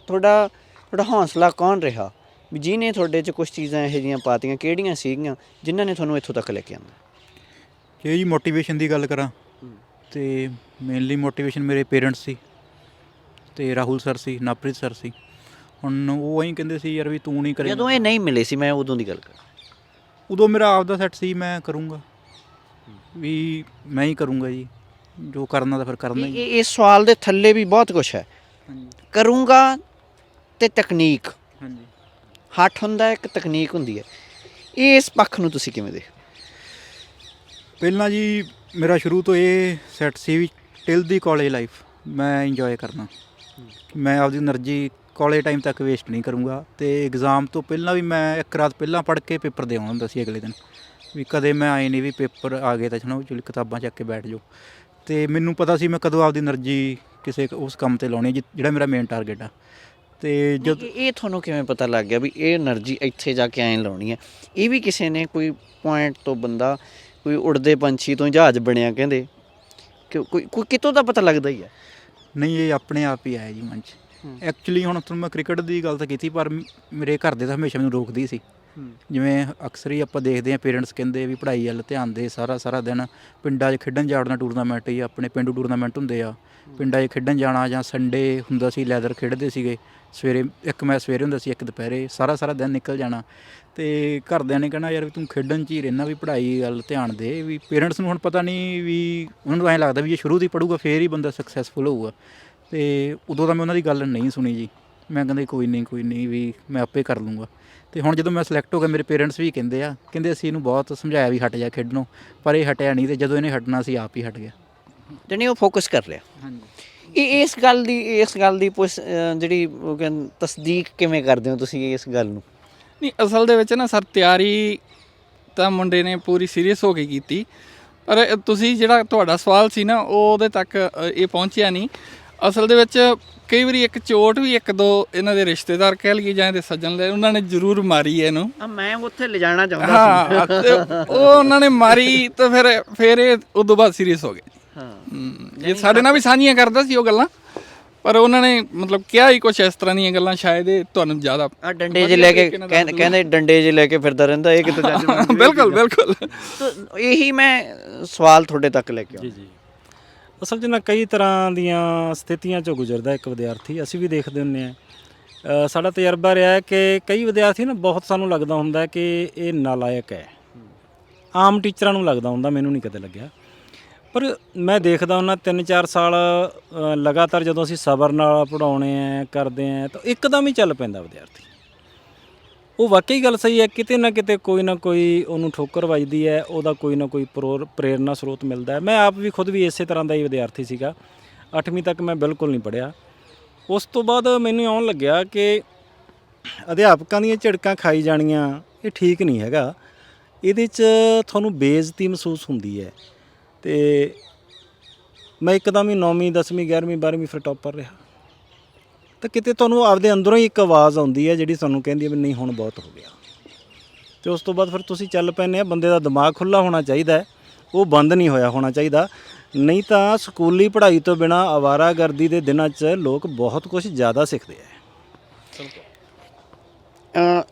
ਤੁਹਾਡਾ ਤੁਹਾਡਾ ਹੌਸਲਾ ਕੌਣ ਰਿਹਾ? ਵੀ ਜਿਹਨੇ ਤੁਹਾਡੇ 'ਚ ਕੁਝ ਚੀਜ਼ਾਂ ਇਹੋ ਜਿਹੀਆਂ ਪਾਤੀਆਂ ਕਿਹੜੀਆਂ ਸੀਗੀਆਂ ਜਿਨ੍ਹਾਂ ਨੇ ਤੁਹਾਨੂੰ ਇੱਥੋਂ ਤੱਕ ਲੈ ਕੇ ਆਂਦਾ ਜੇ ਜੀ ਮੋਟੀਵੇਸ਼ਨ ਦੀ ਗੱਲ ਕਰਾਂ ਤੇ ਮੇਨਲੀ ਮੋਟੀਵੇਸ਼ਨ ਮੇਰੇ ਪੇਰੈਂਟਸ ਸੀ ਤੇ ਰਾਹੁਲ ਸਰ ਸੀ ਨਵਪ੍ਰੀਤ ਸਰ ਸੀ। ਹੁਣ ਉਹ ਐਂ ਕਹਿੰਦੇ ਸੀ ਯਾਰ ਵੀ ਤੂੰ ਨਹੀਂ ਕਰੇਗਾ। ਜਦੋਂ ਇਹ ਨਹੀਂ ਮਿਲੇ ਸੀ ਮੈਂ ਉਦੋਂ ਦੀ ਗੱਲ ਕਰ। ਉਦੋਂ ਮੇਰਾ ਆਪਦਾ ਸੈੱਟ ਸੀ ਮੈਂ ਕਰੂੰਗਾ। ਵੀ ਮੈਂ ਹੀ ਕਰੂੰਗਾ ਜੀ ਜੋ ਕਰਨਾ ਤਾਂ ਫਿਰ ਕਰਨਾ ਹੀ ਇਹ- ਇਸ ਸਵਾਲ ਦੇ ਥੱਲੇ ਵੀ ਬਹੁਤ ਕੁਝ ਹੈ। ਕਰੂੰਗਾ ਤੇ ਤਕਨੀਕ। ਹਾਂਜੀ। ਹੱਠ ਹੁੰਦਾ ਇੱਕ ਤਕਨੀਕ ਹੁੰਦੀ ਹੈ। ਇਹ ਇਸ ਪੱਖ ਨੂੰ ਤੁਸੀਂ ਕਿਵੇਂ ਦੇਖ ਪਹਿਲਾਂ ਜੀ ਮੇਰਾ ਸ਼ੁਰੂ ਤੋਂ ਇਹ ਸੈੱਟ ਸੀ ਵੀ ਟਿਲ ਦੀ ਕਾਲਜ ਲਾਈਫ ਮੈਂ ਇੰਜੋਏ ਕਰਨਾ। ਮੈਂ ਆਪਦੀ એનર્ਜੀ ਕਾਲਜ ਟਾਈਮ ਤੱਕ ਵੇਸਟ ਨਹੀਂ ਕਰੂੰਗਾ ਤੇ ਐਗਜ਼ਾਮ ਤੋਂ ਪਹਿਲਾਂ ਵੀ ਮੈਂ ਇੱਕ ਰਾਤ ਪਹਿਲਾਂ ਪੜ੍ਹ ਕੇ ਪੇਪਰ ਦੇ ਆਉਂਦਾ ਹੁੰਦਾ ਸੀ ਅਗਲੇ ਦਿਨ। ਵੀ ਕਦੇ ਮੈਂ ਆਏ ਨਹੀਂ ਵੀ ਪੇਪਰ ਆ ਗਏ ਤਾਂ ਸੁਣੋ ਚੁਲ ਕਿਤਾਬਾਂ ਚੱਕ ਕੇ ਬੈਠ ਜਾਓ। ਤੇ ਮੈਨੂੰ ਪਤਾ ਸੀ ਮੈਂ ਕਦੋਂ ਆਪਦੀ એનર્ਜੀ ਕਿਸੇ ਉਸ ਕੰਮ ਤੇ ਲਾਉਣੀ ਜਿ- ਜਿਹੜਾ ਮੇਰਾ ਮੇਨ ਟਾਰਗੇਟ ਆ। ਤੇ ਜਦ ਇਹ ਤੁਹਾਨੂੰ ਕਿਵੇਂ ਪਤਾ ਲੱਗ ਗਿਆ ਵੀ ਇਹ એનર્ਜੀ ਇੱਥੇ ਜਾ ਕੇ ਐਂ ਲਾਉਣੀ ਹੈ? ਇਹ ਵੀ ਕਿਸੇ ਨੇ ਕੋਈ ਪੁਆਇੰਟ ਤੋਂ ਬੰਦਾ ਕੋਈ ਉੜਦੇ ਪੰਛੀ ਤੋਂ ਜਹਾਜ਼ ਬਣਿਆ ਕਹਿੰਦੇ? ਕੋਈ ਕੋਈ ਕਿਤੋਂ ਦਾ ਪਤਾ ਲੱਗਦਾ ਹੀ ਹੈ? ਨਹੀਂ ਇਹ ਆਪਣੇ ਆਪ ਹੀ ਆਇਆ ਜੀ ਮਨ 'ਚ। ਐਕਚੁਅਲੀ ਹੁਣ ਤੁਹਾਨੂੰ ਮੈਂ ਕ੍ਰਿਕਟ ਦੀ ਗੱਲ ਤਾਂ ਕੀਤੀ ਪਰ ਮੇਰੇ ਘਰ ਦੇ ਤਾਂ ਹਮੇਸ਼ਾ ਮੈਨੂੰ ਰੋਕਦੀ ਸੀ। ਜਿਵੇਂ ਅਕਸਰ ਹੀ ਆਪਾਂ ਦੇਖਦੇ ਹਾਂ ਪੇਰੈਂਟਸ ਕਹਿੰਦੇ ਵੀ ਪੜ੍ਹਾਈ ਵੱਲ ਧਿਆਨ ਦੇ ਸਾਰਾ ਸਾਰਾ ਦਿਨ ਪਿੰਡਾਂ 'ਚ ਖੇਡਣ ਜਾਣਾ ਟੂਰਨਾਮੈਂਟ ਹੀ ਆਪਣੇ ਪਿੰਡੂ ਟੂਰਨਾਮੈਂਟ ਹੁੰਦੇ ਆ। ਪਿੰਡਾਂ 'ਚ ਖੇਡਣ ਜਾਣਾ ਜਾਂ ਸੰਡੇ ਹੁੰਦਾ ਸੀ ਲੈਦਰ ਖੇਡਦੇ ਸੀਗੇ। ਸਵੇਰੇ ਇੱਕ ਮੈਚ ਸਵੇਰੇ ਹੁੰਦਾ ਸੀ ਇੱਕ ਦੁਪਹਿਰੇ ਸਾਰਾ ਸਾਰਾ ਦਿਨ ਨਿਕਲ ਜਾਣਾ। ਤੇ ਘਰਦਿਆਂ ਨੇ ਕਹਿਣਾ ਯਾਰ ਵੀ ਤੂੰ ਖੇਡਣ 'ਚ ਹੀ ਰਹਿਣਾ ਵੀ ਪੜ੍ਹਾਈ ਵੱਲ ਧਿਆਨ ਦੇ। ਵੀ ਪੇਰੈਂਟਸ ਨੂੰ ਹੁਣ ਪਤਾ ਨਹੀਂ ਵੀ ਉਹਨਾਂ ਨੂੰ ਐਂ ਲੱਗਦਾ ਵੀ ਜੇ ਸ਼ੁਰੂ ਤੋਂ ਹੀ ਪੜੂਗਾ ਫੇਰ ਹੀ ਬੰਦਾ ਸਕਸੈਸਫੁਲ ਹੋਊਗਾ। ਤੇ ਉਦੋਂ ਤਾਂ ਮੈਂ ਉਹਨਾਂ ਦੀ ਗੱਲ ਨਹੀਂ ਸੁਣੀ ਜੀ। ਮੈਂ ਕਹਿੰਦਾ ਕੋਈ ਨਹੀਂ ਕੋਈ ਨਹੀਂ ਵੀ ਮੈਂ ਆਪੇ ਕਰ ਲੂੰਗਾ। ਤੇ ਹੁਣ ਜਦੋਂ ਮੈਂ ਸਿਲੈਕਟ ਹੋ ਗਿਆ ਮੇਰੇ ਪੇਰੈਂਟਸ ਵੀ ਕਹਿੰਦੇ ਆ ਕਹਿੰਦੇ ਅਸੀਂ ਇਹਨੂੰ ਬਹੁਤ ਸਮਝਾਇਆ ਵੀ ਹਟ ਜਾ ਖੇਡਣੋਂ ਪਰ ਇਹ ਹਟਿਆ ਨਹੀਂ ਤੇ ਜਦੋਂ ਇਹਨੇ ਹਟਣਾ ਸੀ ਆਪ ਹੀ ਹਟ ਗਿਆ। ਜਾਣੀ ਉਹ ਫੋਕਸ ਕਰ ਲਿਆ ਹਾਂਜੀ। ਇਹ ਇਸ ਗੱਲ ਦੀ ਇਸ ਗੱਲ ਦੀ ਜਿਹੜੀ ਉਹ ਕਹਿੰਦੇ ਤਸਦੀਕ ਕਿਵੇਂ ਕਰਦੇ ਹੋ ਤੁਸੀਂ ਇਸ ਗੱਲ ਨੂੰ? ਨਹੀਂ ਅਸਲ ਦੇ ਵਿੱਚ ਨਾ ਸਰ ਤਿਆਰੀ ਤਾਂ ਮੁੰਡੇ ਨੇ ਪੂਰੀ ਸੀਰੀਅਸ ਹੋ ਕੇ ਕੀਤੀ। ਪਰ ਤੁਸੀਂ ਜਿਹੜਾ ਤੁਹਾਡਾ ਸਵਾਲ ਸੀ ਨਾ ਉਹ ਉਹਦੇ ਤੱਕ ਇਹ ਪਹੁੰਚਿਆ ਨਹੀਂ। ਅਸਲ ਦੇ ਵਿੱਚ ਕਈ ਵਾਰੀ ਇੱਕ ਚੋਟ ਵੀ ਇੱਕ ਦੋ ਇਹਨਾਂ ਦੇ ਰਿਸ਼ਤੇਦਾਰ ਕਹਿ ਲਈਏ ਜਾਂ ਇਹਦੇ ਸੱਜਣ ਲੈ ਉਹਨਾਂ ਨੇ ਜ਼ਰੂਰ ਮਾਰੀ ਹੈ ਇਹਨੂੰ। ਆ ਮੈਂ ਉੱਥੇ ਲਿਜਾਣਾ ਚਾਹੁੰਦਾ ਹਾਂ ਤੇ ਉਹ ਉਹਨਾਂ ਨੇ ਮਾਰੀ ਤਾਂ ਫਿਰ ਫਿਰ ਇਹ ਉਦੋਂ ਬਾਅਦ ਸੀਰੀਅਸ ਹੋ ਗਏ। ਹਾਂ। ਇਹ ਸਾਡੇ ਨਾਲ ਵੀ ਸਾਂਝੀਆਂ ਕਰਦਾ ਸੀ ਉਹ ਗੱਲਾਂ ਪਰ ਉਹਨਾਂ ਨੇ ਮਤਲਬ ਕਿਹਾ ਹੀ ਕੁਝ ਇਸ ਤਰ੍ਹਾਂ ਦੀਆਂ ਗੱਲਾਂ ਸ਼ਾਇਦ ਇਹ ਤੁਹਾਨੂੰ ਜ਼ਿਆਦਾ ਆ ਡੰਡੇ ਜੇ ਲੈ ਕੇ ਕਹਿੰਦੇ ਡੰਡੇ ਜੇ ਲੈ ਕੇ ਫਿਰਦਾ ਰਹਿੰਦਾ ਇਹ ਕਿਤੇ ਜੱਜ ਬਣ ਬਿਲਕੁਲ ਬਿਲਕੁਲ। ਤਾਂ ਇਹੀ ਮੈਂ ਸਵਾਲ ਤੁਹਾਡੇ ਤੱਕ ਲੈ ਕੇ ਆਉਂਦਾ। ਜੀ। ਅਸਲ 'ਚ ਨਾ ਕਈ ਤਰ੍ਹਾਂ ਦੀਆਂ ਸਥਿਤੀਆਂ 'ਚੋਂ ਗੁਜ਼ਰਦਾ ਇੱਕ ਵਿਦਿਆਰਥੀ, ਅਸੀਂ ਵੀ ਦੇਖਦੇ ਹੁੰਨੇ ਆ ਸਾਡਾ ਤਜਰਬਾ ਰਿਹਾ ਹੈ ਕਿ ਕਈ ਵਿਦਿਆਰਥੀ ਨਾ ਬਹੁਤ ਸਾਨੂੰ ਲੱਗਦਾ ਹੁੰਦਾ ਕਿ ਇਹ ਨਾਲਾਇਕ ਹੈ। ਆਮ ਟੀਚਰਾਂ ਨੂੰ ਲੱਗਦਾ ਹੁੰਦਾ, ਮੈਨੂੰ ਨਹੀਂ ਕਦੇ ਲੱਗਿਆ। ਪਰ ਮੈਂ ਦੇਖਦਾ ਹੁੰਦਾ 3-4 ਸਾਲ ਲਗਾਤਾਰ ਜਦੋਂ ਅਸੀਂ ਸਬਰ ਨਾਲ ਪੜਾਉਣੇ ਆ, ਕਰਦੇ ਆ, ਤਾਂ ਇੱਕਦਮ ਹੀ ਚੱਲ ਪੈਂਦਾ ਵਿਦਿਆਰਥੀ। ਉਹ ਵਾਕਈ ਗੱਲ ਸਹੀ ਹੈ, ਕਿਤੇ ਨਾ ਕਿਤੇ ਕੋਈ ਨਾ ਕੋਈ ਉਹਨੂੰ ਠੋਕਰ ਵੱਜਦੀ ਹੈ, ਉਹਦਾ ਕੋਈ ਨਾ ਕੋਈ ਪ੍ਰੋਰ- ਪ੍ਰੇਰਨਾ ਸਰੋਤ ਮਿਲਦਾ ਹੈ। ਮੈਂ ਆਪ ਵੀ ਖੁਦ ਵੀ ਇਸੇ ਤਰ੍ਹਾਂ ਦਾ ਹੀ ਵਿਦਿਆਰਥੀ ਸੀਗਾ। 8ਵੀਂ ਤੱਕ ਮੈਂ ਬਿਲਕੁਲ ਨਹੀਂ ਪੜਿਆ ਉਸ ਤੋਂ ਬਾਅਦ ਮੈਨੂੰ ਆਉਣ ਲੱਗਿਆ ਕਿ ਅਧਿਆਪਕਾਂ ਦੀਆਂ ਝਿੜਕਾਂ ਖਾਈ ਜਾਣੀਆਂ, ਇਹ ਠੀਕ ਨਹੀਂ ਹੈਗਾ। ਇਹਦੇ 'ਚ ਤੁਹਾਨੂੰ ਬੇਇੱਜ਼ਤੀ ਮਹਿਸੂਸ ਹੁੰਦੀ ਹੈ। ਤੇ ਮੈਂ ਇੱਕਦਮ ਹੀ 9ਵੀਂ 10ਵੀਂ 11ਵੀਂ 12ਵੀਂ ਫਿਰ ਟੌਪਰ ਰਿਹਾ। ਤਾਂ ਕਿਤੇ ਤੁਹਾਨੂੰ ਆਪਦੇ ਅੰਦਰੋਂ ਹੀ ਇੱਕ ਆਵਾਜ਼ ਆਉਂਦੀ ਹੈ ਜਿਹੜੀ ਤੁਹਾਨੂੰ ਕਹਿੰਦੀ ਹੈ ਵੀ ਨਹੀਂ ਹੁਣ ਬਹੁਤ ਹੋ ਗਿਆ। ਤੇ ਉਸ ਤੋਂ ਬਾਅਦ ਫਿਰ ਤੁਸੀਂ ਚੱਲ ਪੈਂਦੇ ਆ ਬੰਦੇ ਦਾ ਦਿਮਾਗ ਖੁੱਲਾ ਹੋਣਾ ਚਾਹੀਦਾ ਹੈ। ਉਹ ਬੰਦ ਨਹੀਂ ਹੋਇਆ ਹੋਣਾ ਚਾਹੀਦਾ। ਨਹੀਂ ਤਾਂ ਸਕੂਲੀ ਪੜ੍ਹਾਈ ਤੋਂ ਬਿਨਾ ਆਵਾਰਾਗਰਦੀ ਦੇ ਦਿਨਾਂ 'ਚ ਲੋਕ ਬਹੁਤ ਕੁਝ ਜ਼ਿਆਦਾ ਸਿੱਖਦੇ ਆ।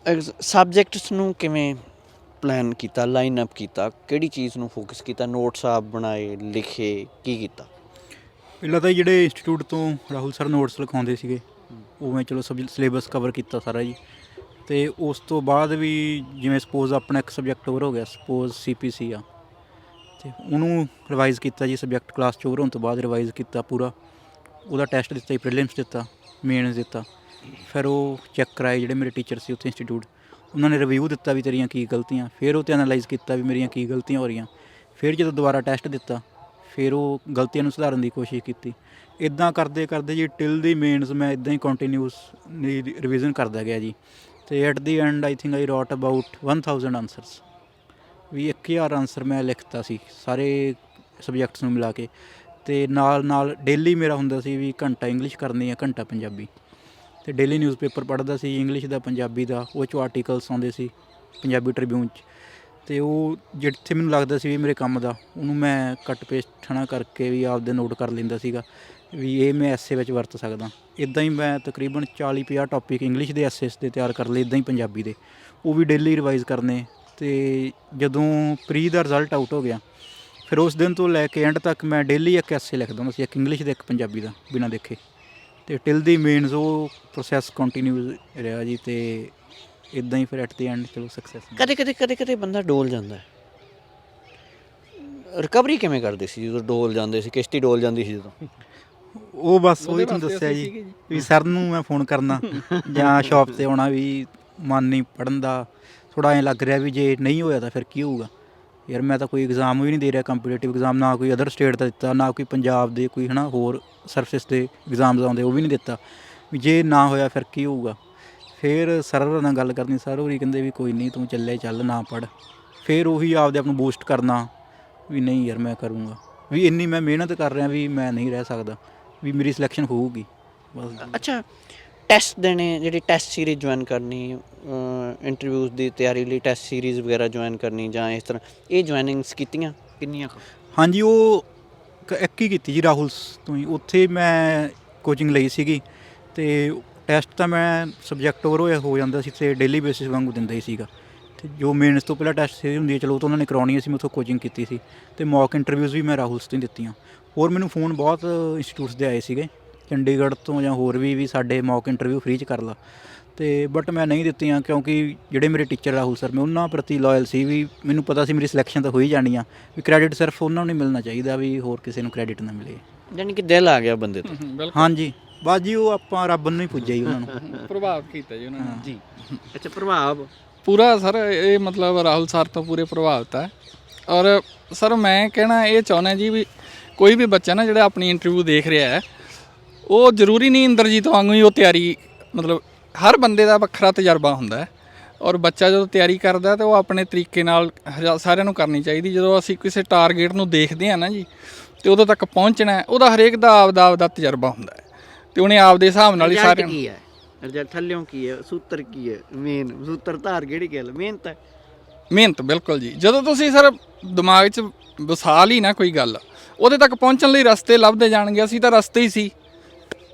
ਸਬਜੈਕਟਸ ਨੂੰ ਕਿਵੇਂ ਪਲਾਨ ਕੀਤਾ ਲਾਈਨ ਅਪ ਕੀਤਾ? ਕਿਹੜੀ ਚੀਜ਼ ਨੂੰ ਫੋਕਸ ਕੀਤਾ? ਨੋਟਸ ਆਪ ਬਣਾਏ ਲਿਖੇ ਕੀ ਕੀਤਾ? ਪਹਿਲਾਂ ਤਾਂ ਜਿਹੜੇ ਇੰਸਟੀਚਿਊਟ ਤੋਂ ਰਾਹੁਲ ਸਰ ਨੋਟਸ ਲਿਖਾਉਂਦੇ ਸੀਗੇ ਉਹ ਮੈਂ ਚਲੋ ਸਬ ਸਿਲੇਬਸ ਕਵਰ ਕੀਤਾ ਸਾਰਾ ਜੀ। ਤੇ ਉਸ ਤੋਂ ਬਾਅਦ ਵੀ ਜਿਵੇਂ ਸਪੋਜ਼ ਆਪਣਾ ਇੱਕ ਸਬਜੈਕਟ ਓਵਰ ਹੋ ਗਿਆ ਸਪੋਜ਼ ਸੀਪੀਸੀ ਆ। ਤੇ ਉਹਨੂੰ ਰਿਵਾਈਜ਼ ਕੀਤਾ ਜੀ ਸਬਜੈਕਟ ਕਲਾਸ ਚ ਓਵਰ ਹੋਣ ਤੋਂ ਬਾਅਦ ਰਿਵਾਈਜ਼ ਕੀਤਾ ਪੂਰਾ। ਉਹਦਾ ਟੈਸਟ ਦਿੱਤਾ ਜੀ ਪ੍ਰੀਲਿਮਸ ਦਿੱਤਾ ਮੇਨਸ ਦਿੱਤਾ। ਫਿਰ ਉਹ ਚੈੱਕ ਕਰਾਏ ਜਿਹੜੇ ਮੇਰੇ ਟੀਚਰ ਸੀ ਉੱਥੇ ਇੰਸਟੀਚਿਊਟ ਉਹਨਾਂ ਨੇ ਰਿਵਿਊ ਦਿੱਤਾ ਵੀ ਤੇਰੀਆਂ ਕੀ ਗਲਤੀਆਂ। ਫਿਰ ਉਹ ਤੇ ਐਨਾਲਾਈਜ਼ ਕੀਤਾ ਵੀ ਮੇਰੀਆਂ ਕੀ ਗਲਤੀਆਂ ਹੋ ਰਹੀਆਂ। ਫਿਰ ਜਦੋਂ ਦੁਬਾਰਾ ਟੈਸਟ ਦਿੱਤਾ ਫਿਰ ਉਹ ਗਲਤੀਆਂ ਨੂੰ ਸੁਧਾਰਨ ਦੀ ਕੋਸ਼ਿਸ਼ ਕੀਤੀ। ਇਦਾਂ ਕਰਦੇ ਕਰਦੇ ਜੀ ਟਿਲ ਦੀ ਮੇਨਸ ਮੈਂ ਇਦਾਂ ਹੀ ਕੰਟੀਨਿਊਸ ਰਿਵੀਜ਼ਨ ਕਰਦਾ ਗਿਆ ਜੀ। ਤੇ at the end I think I rote about 1000 answers we 1000 answer ਮੈਂ ਲਿਖਤਾ ਸੀ ਸਾਰੇ ਸਬਜੈਕਟਸ ਨੂੰ ਮਿਲਾ ਕੇ। ਤੇ ਨਾਲ ਨਾਲ ਡੇਲੀ ਮੇਰਾ ਹੁੰਦਾ ਸੀ ਵੀ ਘੰਟਾ ਇੰਗਲਿਸ਼ ਕਰਨੀ ਹੈ ਘੰਟਾ ਪੰਜਾਬੀ। ਤੇ ਡੇਲੀ ਨਿਊਜ਼ਪੇਪਰ ਪੜ੍ਹਦਾ ਸੀ ਇੰਗਲਿਸ਼ ਦਾ, ਪੰਜਾਬੀ ਦਾ, ਉਹ 'ਚੋਂ ਆਰਟੀਕਲਸ ਆਉਂਦੇ ਸੀ ਪੰਜਾਬੀ ਟ੍ਰਿਬਿਊਨ 'ਚ। ਤੇ ਉਹ ਜਿੱਥੇ ਮੈਨੂੰ ਲੱਗਦਾ ਸੀ ਵੀ ਮੇਰੇ ਕੰਮ ਦਾ, ਉਹਨੂੰ ਮੈਂ ਕੱਟ ਪੇਸਟ ਹਨਾ ਕਰਕੇ ਵੀ ਆਪਦੇ ਨੋਟ ਕਰ ਲੈਂਦਾ ਸੀਗਾ ਵੀ ਇਹ ਮੈਂ ਐਸੇ ਵਿੱਚ ਵਰਤ ਸਕਦਾ। ਇਦਾਂ ਹੀ ਮੈਂ ਤਕਰੀਬਨ 40 50 ਟੌਪਿਕ ਇੰਗਲਿਸ਼ ਦੇ ਐਸੇਸ ਦੇ ਤਿਆਰ ਕਰ ਲਏ ਇਦਾਂ ਹੀ ਪੰਜਾਬੀ ਦੇ। ਉਹ ਵੀ ਡੇਲੀ ਰਿਵਾਈਜ਼ ਕਰਨੇ ਤੇ ਜਦੋਂ ਪ੍ਰੀ ਦਾ ਰਿਜ਼ਲਟ ਆਊਟ ਹੋ ਗਿਆ, ਫਿਰ ਉਸ ਦਿਨ ਤੋਂ ਲੈ ਕੇ ਐਂਡ ਤੱਕ ਮੈਂ ਡੇਲੀ ਇੱਕ ਐਸੇ ਲਿਖਦਾ ਹੁੰਦਾ ਸੀ, ਇੱਕ ਇੰਗਲਿਸ਼ ਦੇ ਇੱਕ ਪੰਜਾਬੀ ਦਾ ਬਿਨਾਂ ਦੇਖੇ। ਤੇ ਟਿਲ ਦੀ ਮੇਨਸ ਉਹ ਪ੍ਰੋਸੈਸ ਕੰਟੀਨਿਊ ਰਿਹਾ ਜੀ ਤੇ ਇਦਾਂ ਹੀ ਫਿਰ ਐਟ ਦੀ ਐਂਡ ਚਲੋ ਸਕਸੈਸ ਕਦੇ ਕਦੇ ਕਦੇ ਕਦੇ ਬੰਦਾ ਡੋਲ ਜਾਂਦਾ ਹੈ। ਰਿਕਵਰੀ ਕਿਵੇਂ ਕਰਦੇ ਸੀ ਜਦੋਂ ਡੋਲ ਜਾਂਦੇ ਸੀ ਕਿਸ਼ਤੀ ਡੋਲ ਜਾਂਦੀ ਸੀ ਜਦੋਂ? ਉਹ ਬਸ ਉਹਦੇ ਉਹੀ ਤੁਹਾਨੂੰ ਦੱਸਿਆ ਜੀ। ਵੀ ਸਰ ਨੂੰ ਮੈਂ ਫੋਨ ਕਰਨਾ ਜਾਂ ਸ਼ਾਪ ਤੇ ਆਉਣਾ ਵੀ ਮਨ ਨਹੀਂ ਪੜਨ ਦਾ ਥੋੜਾ ਐ ਲੱਗ ਰਿਹਾ ਵੀ ਜੇ ਨਹੀਂ ਹੋਇਆ ਤਾਂ ਫਿਰ ਕੀ ਹੋਊਗਾ? ਯਾਰ ਮੈਂ ਤਾਂ ਕੋਈ ਐਗਜ਼ਾਮ ਵੀ ਨਹੀਂ ਦੇ ਰਿਹਾ ਕੰਪੀਟੀਟਿਵ ਐਗਜ਼ਾਮ ਨਾ ਕੋਈ ਅਦਰ ਸਟੇਟ ਦਾ ਦਿੱਤਾ ਨਾ ਕੋਈ ਪੰਜਾਬ ਦੇ ਕੋਈ ਹਨਾ ਹੋਰ ਸਰਵਿਸ ਦੇ ਐਗਜ਼ਾਮਸ ਆਉਂਦੇ ਉਹ ਵੀ ਨਹੀਂ ਦਿੱਤਾ। ਵੀ ਜੇ ਨਾ ਹੋਇਆ ਫਿਰ ਕੀ ਹੋਊਗਾ? ਫਿਰ ਸਰ ਨਾਲ ਗੱਲ ਕਰਨੀ ਸਰ ਹੋਰੀ ਕਹਿੰਦੇ ਵੀ ਕੋਈ ਨਹੀਂ ਤੂੰ ਚੱਲੇ ਚੱਲ ਨਾ ਪੜ ਫਿਰ ਉਹੀ ਆਪਦੇ ਆਪ ਨੂੰ ਬੂਸਟ ਕਰਨਾ ਵੀ ਨਹੀਂ ਯਾਰ ਮੈਂ ਕਰੂੰਗਾ। ਵੀ ਇੰਨੀ ਮੈਂ ਮਿਹਨਤ ਕਰ ਰਿਹਾ ਵੀ ਮੈਂ ਨਹੀਂ ਰਹਿ ਸਕਦਾ ਵੀ ਮੇਰੀ ਸਿਲੈਕਸ਼ਨ ਹੋਊਗੀ। ਬਸ। ਅੱਛਾ ਟੈਸਟ ਦੇਣੇ ਜਿਹੜੀ ਟੈਸਟ ਸੀਰੀਜ਼ ਜੁਆਇਨ ਕਰਨੀ ਇੰਟਰਵਿਊਜ਼ ਦੀ ਤਿਆਰੀ ਲਈ ਟੈਸਟ ਸੀਰੀਜ਼ ਵਗੈਰਾ ਜੁਆਇਨ ਕਰਨੀ ਜਾਂ ਇਸ ਤਰ੍ਹਾਂ ਇਹ ਜੁਆਇਨਿੰਗਸ ਕੀਤੀਆਂ ਕਿੰਨੀਆਂ? ਹਾਂਜੀ ਉਹ ਇੱਕ ਹੀ ਕੀਤੀ ਜੀ ਰਾਹੁਲ ਤੋਂ ਹੀ। ਉੱਥੇ ਮੈਂ ਕੋਚਿੰਗ ਲਈ ਸੀਗੀ ਤੇ ਟੈਸਟ ਤਾਂ ਮੈਂ ਸਬਜੈਕਟ ਓਵਰ ਹੋਇਆ ਹੋ ਜਾਂਦਾ ਸੀ ਤੇ ਡੇਲੀ ਬੇਸਿਸ ਵਾਂਗੂ ਦਿੰਦਾ ਹੀ ਸੀਗਾ। ਤੇ ਜੋ ਮੇਨਸ ਤੋਂ ਪਹਿਲਾਂ ਟੈਸਟ ਸੀਰੀ ਹੁੰਦੀ ਹੈ ਚਲੋ ਉਹ ਤਾਂ ਉਹਨਾਂ ਨੇ ਕਰਾਉਣੀ ਸੀ ਮੈਂ ਉੱਥੋਂ ਕੋਚਿੰਗ ਕੀਤੀ ਸੀ। ਤੇ ਮੌਕ ਇੰਟਰਵਿਊਜ਼ ਵੀ ਮੈਂ ਰਾਹੁਲ ਤੋਂ ਹੀ ਦਿੱਤੀਆਂ। ਹੋਰ ਮੈਨੂੰ ਫੋਨ ਬਹੁਤ ਇੰਸਟੀਟਿਊਟਸ ਦੇ ਆਏ ਸੀਗੇ। ਚੰਡੀਗੜ੍ਹ ਤੋਂ ਜਾਂ ਹੋਰ ਵੀ ਵੀ ਸਾਡੇ ਮੌਕ ਇੰਟਰਵਿਊ ਫ੍ਰੀ ਚ ਕਰ ਲਾ। ਤੇ ਬਟ ਮੈਂ ਨਹੀਂ ਦਿੱਤੀਆਂ ਕਿਉਂਕਿ ਜਿਹੜੇ ਮੇਰੇ ਟੀਚਰ ਰਾਹੁਲ ਸਰ ਮੈਂ ਉਹਨਾਂ ਪ੍ਰਤੀ ਲਾਇਲ ਸੀ ਵੀ ਮੈਨੂੰ ਪਤਾ ਸੀ ਮੇਰੀ ਸਿਲੈਕਸ਼ਨ ਤਾਂ ਹੋ ਹੀ ਜਾਣੀ ਆ। ਵੀ ਕ੍ਰੈਡਿਟ ਸਿਰਫ ਉਹਨਾਂ ਨੂੰ ਹੀ ਮਿਲਣਾ ਚਾਹੀਦਾ ਵੀ ਹੋਰ ਕਿਸੇ ਨੂੰ ਕ੍ਰੈਡਿਟ ਨਾ ਮਿਲੇ। ਯਾਨੀ ਕਿ ਦਿਲ ਆ ਗਿਆ ਬੰਦੇ ਤੋਂ। ਹਾਂਜੀ। ਬਸ ਜੀ ਉਹ ਆਪਾਂ ਰੱਬ ਨੂੰ ਹੀ ਪੁੱਜਿਆ ਜੀ ਉਹਨਾਂ ਨੂੰ। *laughs* ਪ੍ਰਭਾਵ ਕੀਤਾ ਜੀ ਉਹਨਾਂ ਨੇ। ਜੀ। ਅੱਛਾ ਪ੍ਰਭਾਵ? ਪੂਰਾ ਸਰ ਇਹ ਮਤਲਬ ਰਾਹੁਲ ਸਰ ਤੋਂ ਪੂਰੇ ਪ੍ਰਭਾਵਿਤ ਹੈ। ਔਰ ਸਰ ਮੈਂ ਕਹਿਣਾ ਇਹ ਚਾਹੁੰਦਾ ਜੀ ਵੀ ਕੋਈ ਵੀ ਬੱਚਾ ਨਾ ਜਿਹੜਾ ਆਪਣੀ ਇੰਟਰਵਿਊ ਦੇਖ ਰਿਹਾ ਹੈ ਉਹ ਜ਼ਰੂਰੀ ਨਹੀਂ ਇੰਦਰਜੀਤ ਵਾਂਗੂ ਹੀ ਉਹ ਤਿਆਰੀ ਮਤਲਬ ਹਰ ਬੰਦੇ ਦਾ ਵੱਖਰਾ ਤਜਰਬਾ ਹੁੰਦਾ ਹੈ। ਔਰ ਬੱਚਾ ਜਦੋਂ ਤਿਆਰੀ ਕਰਦਾ ਹੈ ਤਾਂ ਉਹ ਆਪਣੇ ਤਰੀਕੇ ਨਾਲ ਹਜ਼ਾ- ਸਾਰਿਆਂ ਨੂੰ ਕਰਨੀ ਚਾਹੀਦੀ। ਜਦੋਂ ਅਸੀਂ ਕਿਸੇ ਟਾਰਗੇਟ ਨੂੰ ਦੇਖਦੇ ਹਾਂ ਨਾ ਜੀ ਤੇ ਉਦੋਂ ਤੱਕ ਪਹੁੰਚਣਾ ਹੈ ਉਹਦਾ ਹਰੇਕ ਦਾ ਆਪਦਾ ਆਪਦਾ ਤਜਰਬਾ ਹੁੰਦਾ ਹੈ। ਤੇ ਉਹਨੇ ਆਪਦੇ ਹਿਸਾਬ ਨਾਲ ਹੀ ਸਾਰਿਆਂ ਨੂੰ ਕੀ ਹੈ? ਰਿਜ਼ਲਟ ਥੱਲਿਓਂ ਕੀ ਹੈ? ਸੂਤਰ ਕੀ ਹੈ? ਮੇਨ ਸੂਤਰ ਧਾਰ ਕਿਹੜੀ ਗੱਲ ਮਿਹਨਤ ਹੈ। ਮਿਹਨਤ ਬਿਲਕੁਲ ਜੀ। ਜਦੋਂ ਤੁਸੀਂ ਸਰ ਦਿਮਾਗ 'ਚ ਵਸਾ ਲਈ ਨਾ ਕੋਈ ਗੱਲ ਉਹਦੇ ਤੱਕ ਪਹੁੰਚਣ ਲਈ ਰਸਤੇ ਲੱਭਦੇ ਜਾਣਗੇ। ਅਸੀਂ ਤਾਂ ਰਸਤੇ ਹੀ ਸੀ।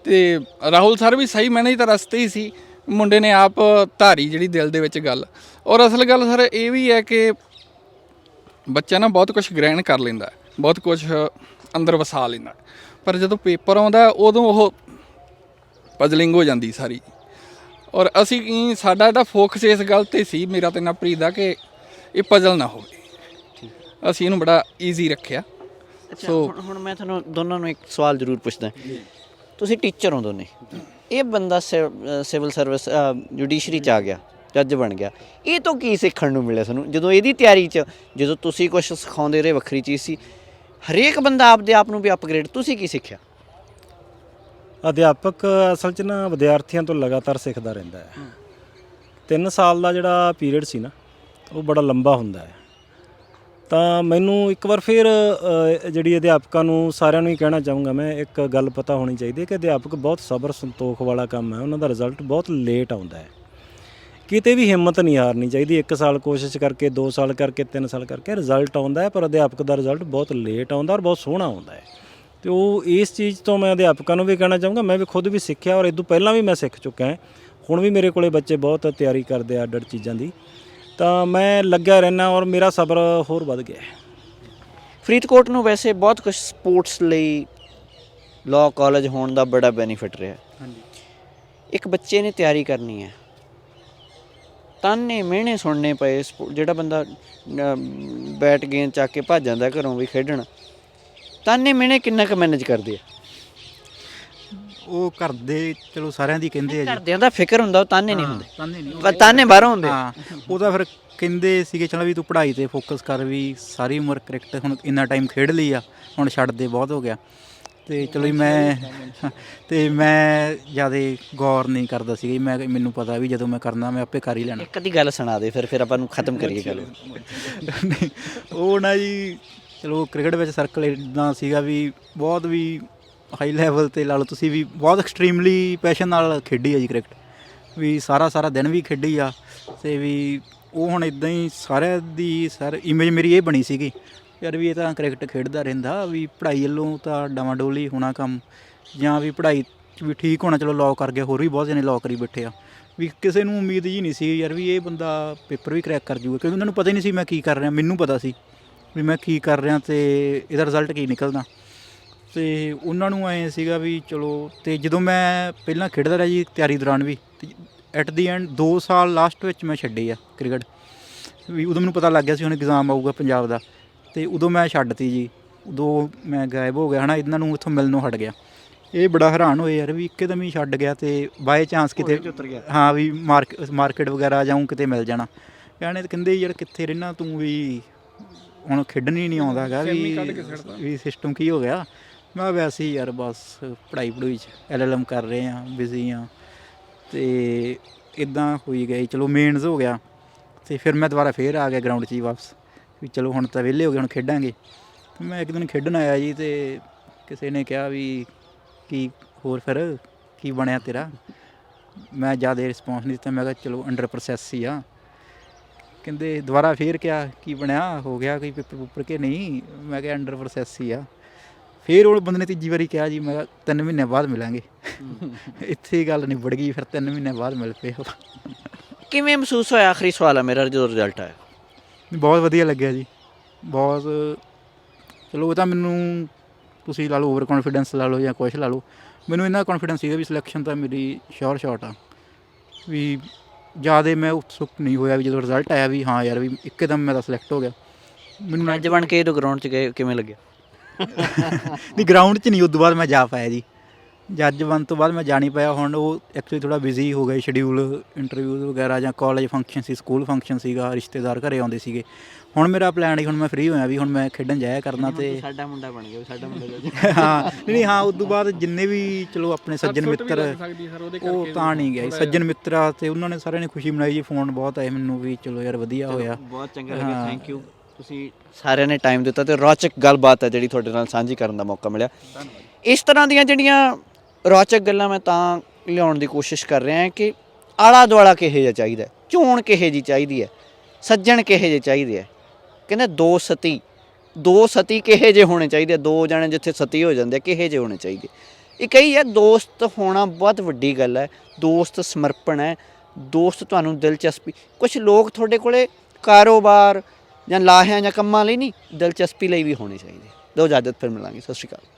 ਤੇ ਰਾਹੁਲ ਸਰ ਵੀ ਸਹੀ ਮੈਨੇ ਤਾਂ ਰਸਤੇ ਹੀ ਸੀ। ਮੁੰਡੇ ਨੇ ਆਪ ਧਾਰੀ ਜਿਹੜੀ ਦਿਲ ਦੇ ਵਿੱਚ ਗੱਲ। ਔਰ ਅਸਲ ਗੱਲ ਸਰ ਇਹ ਵੀ ਹੈ ਕਿ ਬੱਚਾ ਨਾ ਬਹੁਤ ਕੁਝ ਗ੍ਰਹਿਣ ਕਰ ਲੈਂਦਾ ਹੈ, ਬਹੁਤ ਕੁਝ ਅੰਦਰ ਵਸਾ ਲੈਂਦਾ ਹੈ। ਪਰ ਜਦੋਂ ਪੇਪਰ ਆਉਂਦਾ ਹੈ, ਉਦੋਂ ਉਹ ਪਜ਼ਲਿੰਗ ਹੋ ਜਾਂਦੀ ਸਾਰੀ। ਔਰ ਅਸੀਂ ਕੀ- ਸਾਡਾ ਜਿਹੜਾ ਫੋਕਸ ਇਸ ਗੱਲ ਤੇ ਸੀ ਮੇਰਾ ਤੇ ਨਪਰੀ ਦਾ ਕਿ ਇਹ ਪਜ਼ਲ ਨਾ ਹੋਵੇ। ਅਸੀਂ ਇਹਨੂੰ ਬੜਾ ਈਜ਼ੀ ਰੱਖਿਆ। ਸੋ- ਹੁਣ ਹੁਣ ਮੈਂ ਤੁਹਾਨੂੰ ਦੋਨਾਂ ਨੂੰ ਇੱਕ ਸਵਾਲ ਜ਼ਰੂਰ ਪੁੱਛਦਾ। ਤੁਸੀਂ ਟੀਚਰ ਹੋ ਦੋਨੇ। ਇਹ ਬੰਦਾ ਸਿਵਲ ਸਰਵਿਸ ਜੁਡੀਸ਼ਰੀ ਚ ਆ ਗਿਆ ਜੱਜ ਬਣ ਗਿਆ। ਇਹ ਤੋਂ ਕੀ ਸਿੱਖਣ ਨੂੰ ਮਿਲਿਆ ਤੁਹਾਨੂੰ? ਜਦੋਂ ਇਹਦੀ ਤਿਆਰੀ ਚ ਜਦੋਂ ਤੁਸੀਂ ਕੁਝ ਸਿਖਾਉਂਦੇ ਰਹੇ ਵੱਖਰੀ ਚੀਜ਼ ਸੀ ਹਰੇਕ ਬੰਦਾ ਆਪਦੇ ਆਪ ਨੂੰ ਵੀ ਅਪਗ੍ਰੇਡ ਤੁਸੀਂ ਕੀ ਸਿੱਖਿਆ? ਅਧਿਆਪਕ ਅਸਲ 'ਚ ਨਾ ਵਿਦਿਆਰਥੀਆਂ ਤੋਂ ਲਗਾਤਾਰ ਸਿੱਖਦਾ ਰਹਿੰਦਾ ਹੈ। 3 ਸਾਲ ਦਾ ਜਿਹੜਾ ਪੀਰੀਅਡ ਸੀ ਨਾ, ਉਹ ਬੜਾ ਲੰਬਾ ਹੁੰਦਾ ਹੈ। ਤਾਂ ਮੈਨੂੰ ਇੱਕ ਵਾਰ ਫਿਰ ਜਿਹੜੀ ਅਧਿਆਪਕਾਂ ਨੂੰ ਸਾਰਿਆਂ ਨੂੰ ਹੀ ਕਹਿਣਾ ਚਾਹੂੰਗਾ ਮੈਂ, ਇੱਕ ਗੱਲ ਪਤਾ ਹੋਣੀ ਚਾਹੀਦੀ ਹੈ ਕਿ ਅਧਿਆਪਕ ਬਹੁਤ ਸਬਰ ਸੰਤੋਖ ਵਾਲਾ ਕੰਮ ਹੈ, ਉਹਨਾਂ ਦਾ ਰਿਜ਼ਲਟ ਬਹੁਤ ਲੇਟ ਆਉਂਦਾ ਹੈ। ਕਿਤੇ ਵੀ ਹਿੰਮਤ ਨਹੀਂ ਹਾਰਨੀ ਚਾਹੀਦੀ 1 ਸਾਲ ਕੋਸ਼ਿਸ਼ ਕਰਕੇ 2 ਸਾਲ ਕਰਕੇ 3 ਸਾਲ ਕਰਕੇ ਰਿਜ਼ਲਟ ਆਉਂਦਾ ਹੈ, ਪਰ ਅਧਿਆਪਕ ਦਾ ਰਿਜ਼ਲਟ ਬਹੁਤ ਲੇਟ ਆਉਂਦਾ ਔਰ ਬਹੁਤ ਸੋਹਣਾ ਆਉਂਦਾ ਹੈ। ਤੇ ਉਹ ਇਸ ਚੀਜ਼ ਤੋਂ ਮੈਂ ਅਧਿਆਪਕਾਂ ਨੂੰ ਵੀ ਕਹਿਣਾ ਚਾਹੂੰਗਾ ਮੈਂ ਵੀ ਖੁਦ ਵੀ ਸਿੱਖਿਆ ਔਰ ਇਦੋਂ ਪਹਿਲਾਂ ਵੀ ਮੈਂ ਸਿੱਖ ਚੁੱਕਾ ਹਾਂ। ਹੁਣ ਵੀ ਮੇਰੇ ਕੋਲੇ ਬੱਚੇ ਬਹੁਤ ਤਿਆਰੀ ਕਰਦੇ ਆ ਅੱਡ ਚੀਜ਼ਾਂ ਦੀ। ਤਾਂ ਮੈਂ ਲੱਗਿਆ ਰਹਿਣਾ ਔਰ ਮੇਰਾ ਸਬਰ ਹੋਰ ਵੱਧ ਗਿਆ ਫਰੀਦਕੋਟ ਨੂੰ ਵੈਸੇ ਬਹੁਤ ਕੁਝ ਸਪੋਰਟਸ ਲਈ ਲਾਅ ਕਾਲਜ ਹੋਣ ਦਾ ਬੜਾ ਬੈਨੀਫਿਟ ਰਿਹਾ। ਹਾਂਜੀ। ਇੱਕ ਬੱਚੇ ਨੇ ਤਿਆਰੀ ਕਰਨੀ ਹੈ। ਤਾਨੇ ਮਿਹਣੇ ਸੁਣਨੇ ਪਏ ਜਿਹੜਾ ਬੰਦਾ ਬੈਟ ਗੇਂਦ ਚੱਕ ਕੇ ਭੱਜ ਜਾਂਦਾ ਘਰੋਂ ਵੀ ਖੇਡਣ। ਤਾਨੇ ਮਿਹਣੇ ਕਿੰਨਾ ਕੁ ਮੈਨੇਜ ਕਰਦੇ ਆ? ਉਹ ਘਰ ਦੇ ਚਲੋ ਸਾਰਿਆਂ ਦੀ ਕਹਿੰਦੇ ਆ ਜੀ। ਘਰਦਿਆਂ ਦਾ ਫਿਕਰ ਹੁੰਦਾ ਉਹ ਤਾਨੇ ਨਹੀਂ ਹੁੰਦੇ। ਤਾਨੇ ਨਹੀਂ ਪਰ ਤਾਨੇ ਬਾਹਰੋਂ ਹੁੰਦੇ ਹਾਂ ਉਹ ਤਾਂ ਫਿਰ ਕਹਿੰਦੇ ਸੀਗੇ ਚਲ ਵੀ ਤੂੰ ਪੜ੍ਹਾਈ ਤੇ ਫੋਕਸ ਕਰ ਵੀ ਸਾਰੀ ਉਮਰ ਕ੍ਰਿਕਟ ਹੁਣ ਇੰਨਾ ਟਾਈਮ ਖੇਡ ਲਈ ਆ ਹੁਣ ਛੱਡ ਦੇ ਬਹੁਤ ਹੋ ਗਿਆ। ਤੇ ਚਲੋ ਜੀ ਮੈਂ *laughs* ਤੇ ਮੈਂ ਜ਼ਿਆਦਾ ਗੌਰ ਨਹੀਂ ਕਰਦਾ ਸੀਗਾ ਜੀ ਮੈਂ ਮੈਨੂੰ ਪਤਾ ਵੀ ਜਦੋਂ ਮੈਂ ਕਰਨਾ ਮੈਂ ਆਪੇ ਕਰ ਹੀ ਲੈਣਾ। ਇੱਕ ਅੱਧੀ ਗੱਲ ਸੁਣਾ ਦੇ ਫਿਰ ਫਿਰ ਆਪਾਂ ਨੂੰ ਖਤਮ ਕਰੀਏ ਗੱਲ। ਨਹੀਂ, ਉਹ ਨਾ ਜੀ ਚਲੋ ਕ੍ਰਿਕਟ ਵਿੱਚ ਸਰਕਲ ਇਦਾਂ ਸੀਗਾ ਵੀ ਬਹੁਤ ਵੀ ਹਾਈ ਲੈਵਲ ਤੇ ਲਾ ਲਓ ਤੁਸੀਂ ਵੀ ਬਹੁਤ ਐਕਸਟ੍ਰੀਮਲੀ ਪੈਸ਼ਨ ਨਾਲ ਖੇਡੀ ਆ ਜੀ ਕ੍ਰਿਕਟ। ਵੀ ਸਾਰਾ ਸਾਰਾ ਦਿਨ ਵੀ ਖੇਡੀ ਆ ਤੇ ਵੀ ਉਹ ਹੁਣ ਇਦਾਂ ਹੀ ਸਾਰਿਆਂ ਦੀ ਸਰ ਇਮੇਜ ਮੇਰੀ ਇਹ ਬਣੀ ਸੀਗੀ ਯਾਰ ਵੀ ਇਹ ਤਾਂ ਕ੍ਰਿਕਟ ਖੇਡਦਾ ਰਹਿੰਦਾ, ਵੀ ਪੜ੍ਹਾਈ ਵੱਲੋਂ ਤਾਂ ਡਾਵਾਡੋਲੀ ਹੋਣਾ ਕੰਮ ਜਾਂ ਵੀ ਪੜ੍ਹਾਈ 'ਚ ਵੀ ਠੀਕ ਹੋਣਾ, ਚਲੋ ਲਾਅ ਕਰ ਗਿਆ, ਹੋਰ ਵੀ ਬਹੁਤ ਜਣੇ ਲਾਅ ਕਰੀ ਬੈਠੇ ਆ। ਵੀ ਕਿਸੇ ਨੂੰ ਉਮੀਦ ਜੀ ਨਹੀਂ ਸੀ ਯਾਰ ਵੀ ਇਹ ਬੰਦਾ ਪੇਪਰ ਵੀ ਕਰੈਕ ਕਰ ਜੂਗਾ, ਕਿਉਂਕਿ ਉਹਨਾਂ ਨੂੰ ਪਤਾ ਹੀ ਨਹੀਂ ਸੀ ਮੈਂ ਕੀ ਕਰ ਰਿਹਾ, ਮੈਨੂੰ ਪਤਾ ਸੀ। ਵੀ ਮੈਂ ਕੀ ਕਰ ਰਿਹਾ ਤੇ ਇਹਦਾ ਰਿਜ਼ਲਟ ਕੀ ਨਿਕਲਦਾ। ਤੇ ਉਹਨਾਂ ਨੂੰ ਐ ਸੀਗਾ ਵੀ ਚਲੋ ਤੇ ਜਦੋਂ ਮੈਂ ਪਹਿਲਾਂ ਖੇਡਦਾ ਰਿਹਾ ਜੀ ਤਿਆਰੀ ਦੌਰਾਨ ਵੀ ਐਟ ਦੀ ਐਂਡ 2 ਸਾਲ ਲਾਸਟ ਵਿੱਚ ਮੈਂ ਛੱਡੀ ਆ ਕ੍ਰਿਕਟ। ਵੀ ਉਦੋਂ ਮੈਨੂੰ ਪਤਾ ਲੱਗ ਗਿਆ ਸੀ ਹੁਣ ਐਗਜ਼ਾਮ ਆਊਗਾ ਪੰਜਾਬ ਦਾ। ਤੇ ਉਦੋਂ ਮੈਂ ਛੱਡਤੀ ਜੀ। ਉਦੋਂ ਮੈਂ ਗਾਇਬ ਹੋ ਗਿਆ ਹਨਾ ਇਹਨਾਂ ਨੂੰ ਉੱਥੋਂ ਮਿਲਣੋਂ ਹਟ ਗਿਆ। ਇਹ ਬੜਾ ਹੈਰਾਨ ਹੋਏ ਯਾਰ ਵੀ ਇੱਕਦਮ ਹੀ ਛੱਡ ਗਿਆ ਤੇ ਬਾਏ ਚਾਂਸ ਕਿਤੇ ਹਾਂ ਵੀ ਮਾਰਕ ਮਾਰਕੀਟ ਵਗੈਰਾ ਜਾਊਂ ਕਿਤੇ ਮਿਲ ਜਾਣਾ। ਕਹਿੰਦੇ ਕਹਿੰਦੇ ਯਾਰ ਕਿੱਥੇ ਰਹਿਣਾ ਤੂੰ ਵੀ। ਹੁਣ ਖੇਡਣ ਹੀ ਨਹੀਂ ਆਉਂਦਾ ਹੈਗਾ ਵੀ ਵੀ ਸਿਸਟਮ ਕੀ ਹੋ ਗਿਆ। ਮੈਂ ਵੈਸੇ ਹੀ ਯਾਰ ਬਸ ਪੜ੍ਹਾਈ ਪੜੂਈ ਚ ਐਲਐਲਐਮ ਕਰ ਰਹੇ ਆ ਬਿਜ਼ੀ ਆ ਤੇ ਇਦਾਂ ਹੋਈ ਗਈ ਚਲੋ ਮੇਨਸ ਹੋ ਗਿਆ। ਤੇ ਫਿਰ ਮੈਂ ਦੁਬਾਰਾ ਫੇਰ ਆ ਗਿਆ ਗਰਾਊਂਡ 'ਚ ਹੀ ਵਾਪਸ। ਵੀ ਚਲੋ ਹੁਣ ਤਾਂ ਵਿਹਲੇ ਹੋ ਗਏ ਹੁਣ ਖੇਡਾਂਗੇ। ਤੇ ਮੈਂ ਇੱਕ ਦਿਨ ਖੇਡਣ ਆਇਆ ਜੀ ਤੇ ਕਿਸੇ ਨੇ ਕਿਹਾ ਵੀ ਕੀ ਹੋਰ ਫਿਰ ਕੀ ਬਣਿਆ ਤੇਰਾ? ਮੈਂ ਜ਼ਿਆਦਾ ਰਿਸਪੌਂਸ ਨਹੀਂ ਦਿੱਤਾ। ਮੈਂ ਕਿਹਾ ਚਲੋ ਅੰਡਰ ਪ੍ਰੋਸੈਸ ਹੀ ਆ। ਕਹਿੰਦੇ ਦੁਬਾਰਾ ਫੇਰ ਕਿਹਾ ਕੀ ਬਣਿਆ ਹੋ ਗਿਆ ਕੋਈ ਪੇਪਰ ਪੂਪਰ ਕੇ ਨਹੀਂ? ਮੈਂ ਕਿਹਾ ਅੰਡਰ ਪ੍ਰੋਸੈਸ ਹੀ ਆ। ਫੇਰ ਉਹ ਬੰਦੇ ਨੇ ਤੀਜੀ ਵਾਰੀ ਕਿਹਾ ਜੀ ਮੈਂ ਕਿਹਾ ਤਿੰਨ ਮਹੀਨੇ ਬਾਅਦ ਮਿਲਾਂਗੇ। ਇੱਥੇ ਹੀ ਗੱਲ ਨਿਬੜ ਗਈ ਫਿਰ ਤਿੰਨ ਮਹੀਨੇ ਬਾਅਦ ਮਿਲ ਪਏ ਕਿਵੇਂ ਮਹਿਸੂਸ ਹੋਇਆ ਆਖਰੀ ਸਵਾਲ ਹੈ ਮੇਰਾ ਜਦੋਂ ਰਿਜ਼ਲਟ ਆਇਆ? ਬਹੁਤ ਵਧੀਆ ਲੱਗਿਆ ਜੀ। ਬਹੁਤ ਚਲੋ ਉਹ ਤਾਂ ਮੈਨੂੰ ਤੁਸੀਂ ਲਾ ਲਓ ਓਵਰ ਕੌਨਫੀਡੈਂਸ ਲਾ ਲਓ ਜਾਂ ਕੁਛ ਲਾ ਲਓ। ਮੈਨੂੰ ਇੰਨਾ ਕੌਨਫੀਡੈਂਸ ਸੀਗਾ ਵੀ ਸਿਲੈਕਸ਼ਨ ਤਾਂ ਮੇਰੀ ਸ਼ੋਰ ਸ਼ਾਟ ਆ। ਵੀ ਜਿਆਦੇ ਮੈਂ ਉਤਸੁਕ ਨਹੀਂ ਹੋਇਆ ਵੀ ਜਦੋਂ ਰਿਜ਼ਲਟ ਆਇਆ ਵੀ ਹਾਂ ਯਾਰ ਵੀ ਇੱਕਦਮ ਮੈਂ ਤਾਂ ਸਿਲੈਕਟ ਹੋ ਗਿਆ। ਮੈਨੂੰ ਜੱਜ ਬਣ ਕੇ ਜਦੋਂ ਗਰਾਊਂਡ 'ਚ ਗਏ ਕਿਵੇਂ ਲੱਗਿਆ? *laughs* ਨਹੀਂ ਗਰਾਊਂਡ 'ਚ ਨਹੀਂ ਉਦੋਂ ਬਾਅਦ ਮੈਂ ਜਾ ਪਾਇਆ ਜੀ। ਜੱਜ ਬਣ ਤੋਂ ਬਾਅਦ ਮੈਂ ਜਾ ਨਹੀਂ ਪਾਇਆ ਹੁਣ ਉਹ ਐਕਚੁਅਲੀ ਥੋੜਾ ਬਿਜ਼ੀ ਹੋ ਗਏ ਸ਼ਡਿਊਲ ਇੰਟਰਵਿਊ ਵਗੈਰਾ ਜਾਂ ਕਾਲਜ ਫੰਕਸ਼ਨ ਸੀ ਸਕੂਲ ਫੰਕਸ਼ਨ ਸੀਗਾ ਰਿਸ਼ਤੇਦਾਰ ਘਰੇ ਆਉਂਦੇ ਸੀਗੇ। ਹੁਣ ਮੇਰਾ ਪਲਾਨ ਹੈ ਹੁਣ ਮੈਂ ਫ੍ਰੀ ਹੋਇਆ ਵੀ ਹੁਣ ਮੈਂ ਖੇਡਣ ਜਾਇਆ ਕਰਨਾ ਤੇ ਸਾਡਾ ਮੁੰਡਾ ਬਣ ਗਿਆ ਸਾਡਾ ਮੁੰਡਾ ਹਾਂ ਨਹੀਂ ਹਾਂ ਉਦੋਂ ਬਾਅਦ ਜਿੰਨੇ ਵੀ ਚਲੋ ਆਪਣੇ ਸੱਜਣ ਮਿੱਤਰ ਉਹ ਤਾਂ ਨਹੀਂ ਗਿਆ ਜੀ। ਸੱਜਣ ਮਿੱਤਰਾ ਤੇ ਉਹਨਾਂ ਨੇ ਸਾਰਿਆਂ ਨੇ ਖੁਸ਼ੀ ਮਨਾਈ ਜੀ ਫੋਨ ਬਹੁਤ ਆਏ ਮੈਨੂੰ ਵੀ ਚਲੋ ਯਾਰ ਵਧੀਆ ਹੋਇਆ। ਬਹੁਤ ਚੰਗਾ ਲੱਗਿਆ। ਥੈਂਕ ਯੂ ਤੁਸੀਂ ਸਾਰਿਆਂ ਨੇ ਟਾਈਮ ਦਿੱਤਾ ਤੇ ਰੌਚਕ ਗੱਲਬਾਤ ਹੈ ਜਿਹੜੀ ਤੁਹਾਡੇ ਨਾਲ ਸਾਂਝੀ ਕਰਨ ਦਾ ਮੌਕਾ ਮਿਲਿਆ। ਇਸ ਤਰ੍ਹਾਂ ਦੀਆਂ ਜਿਹੜੀਆਂ ਰੌਚਕ ਗੱਲਾਂ ਮੈਂ ਤਾਂ ਲਿਆਉਣ ਦੀ ਕੋਸ਼ਿਸ਼ ਕਰ ਰਿਹਾ ਕਿ ਆਲਾ ਦੁਆਲਾ ਕਿਹੋ ਜਿਹਾ ਚਾਹੀਦਾ ਚੋਣ ਕਿਹੋ ਜੀ ਚਾਹੀਦੀ ਹੈ? ਸੱਜਣ ਕਿਹੋ ਜਿਹੇ ਚਾਹੀਦੇ ਹੈ ਕਹਿੰਦੇ ਦੋ ਸਤੀ। ਦੋ ਸਤੀ ਕਿਹੋ ਜਿਹੇ ਹੋਣੇ ਚਾਹੀਦੇ? ਦੋ ਜਣੇ ਜਿੱਥੇ ਸਤੀ ਹੋ ਜਾਂਦੇ ਆ, ਕਿਹੋ ਜਿਹੇ ਹੋਣੇ ਚਾਹੀਦੇ? ਇਹ ਕਹੀ ਹੈ ਦੋਸਤ ਹੋਣਾ ਬਹੁਤ ਵੱਡੀ ਗੱਲ ਹੈ ਦੋਸਤ ਸਮਰਪਣ ਹੈ ਦੋਸਤ ਤੁਹਾਨੂੰ ਦਿਲਚਸਪੀ। ਕੁਝ ਲੋਕ ਤੁਹਾਡੇ ਕੋਲੇ ਕਾਰੋਬਾਰ ਜਾਂ ਲਾਹਿਆਂ ਜਾਂ ਕੰਮਾਂ ਲਈ ਨਹੀਂ ਦਿਲਚਸਪੀ ਲਈ ਵੀ ਹੋਣੇ ਚਾਹੀਦੇ। ਦੋ ਇਜਾਜ਼ਤ ਫਿਰ ਮਿਲਾਂਗੇ। ਸਤਿ ਸ਼੍ਰੀ ਅਕਾਲ।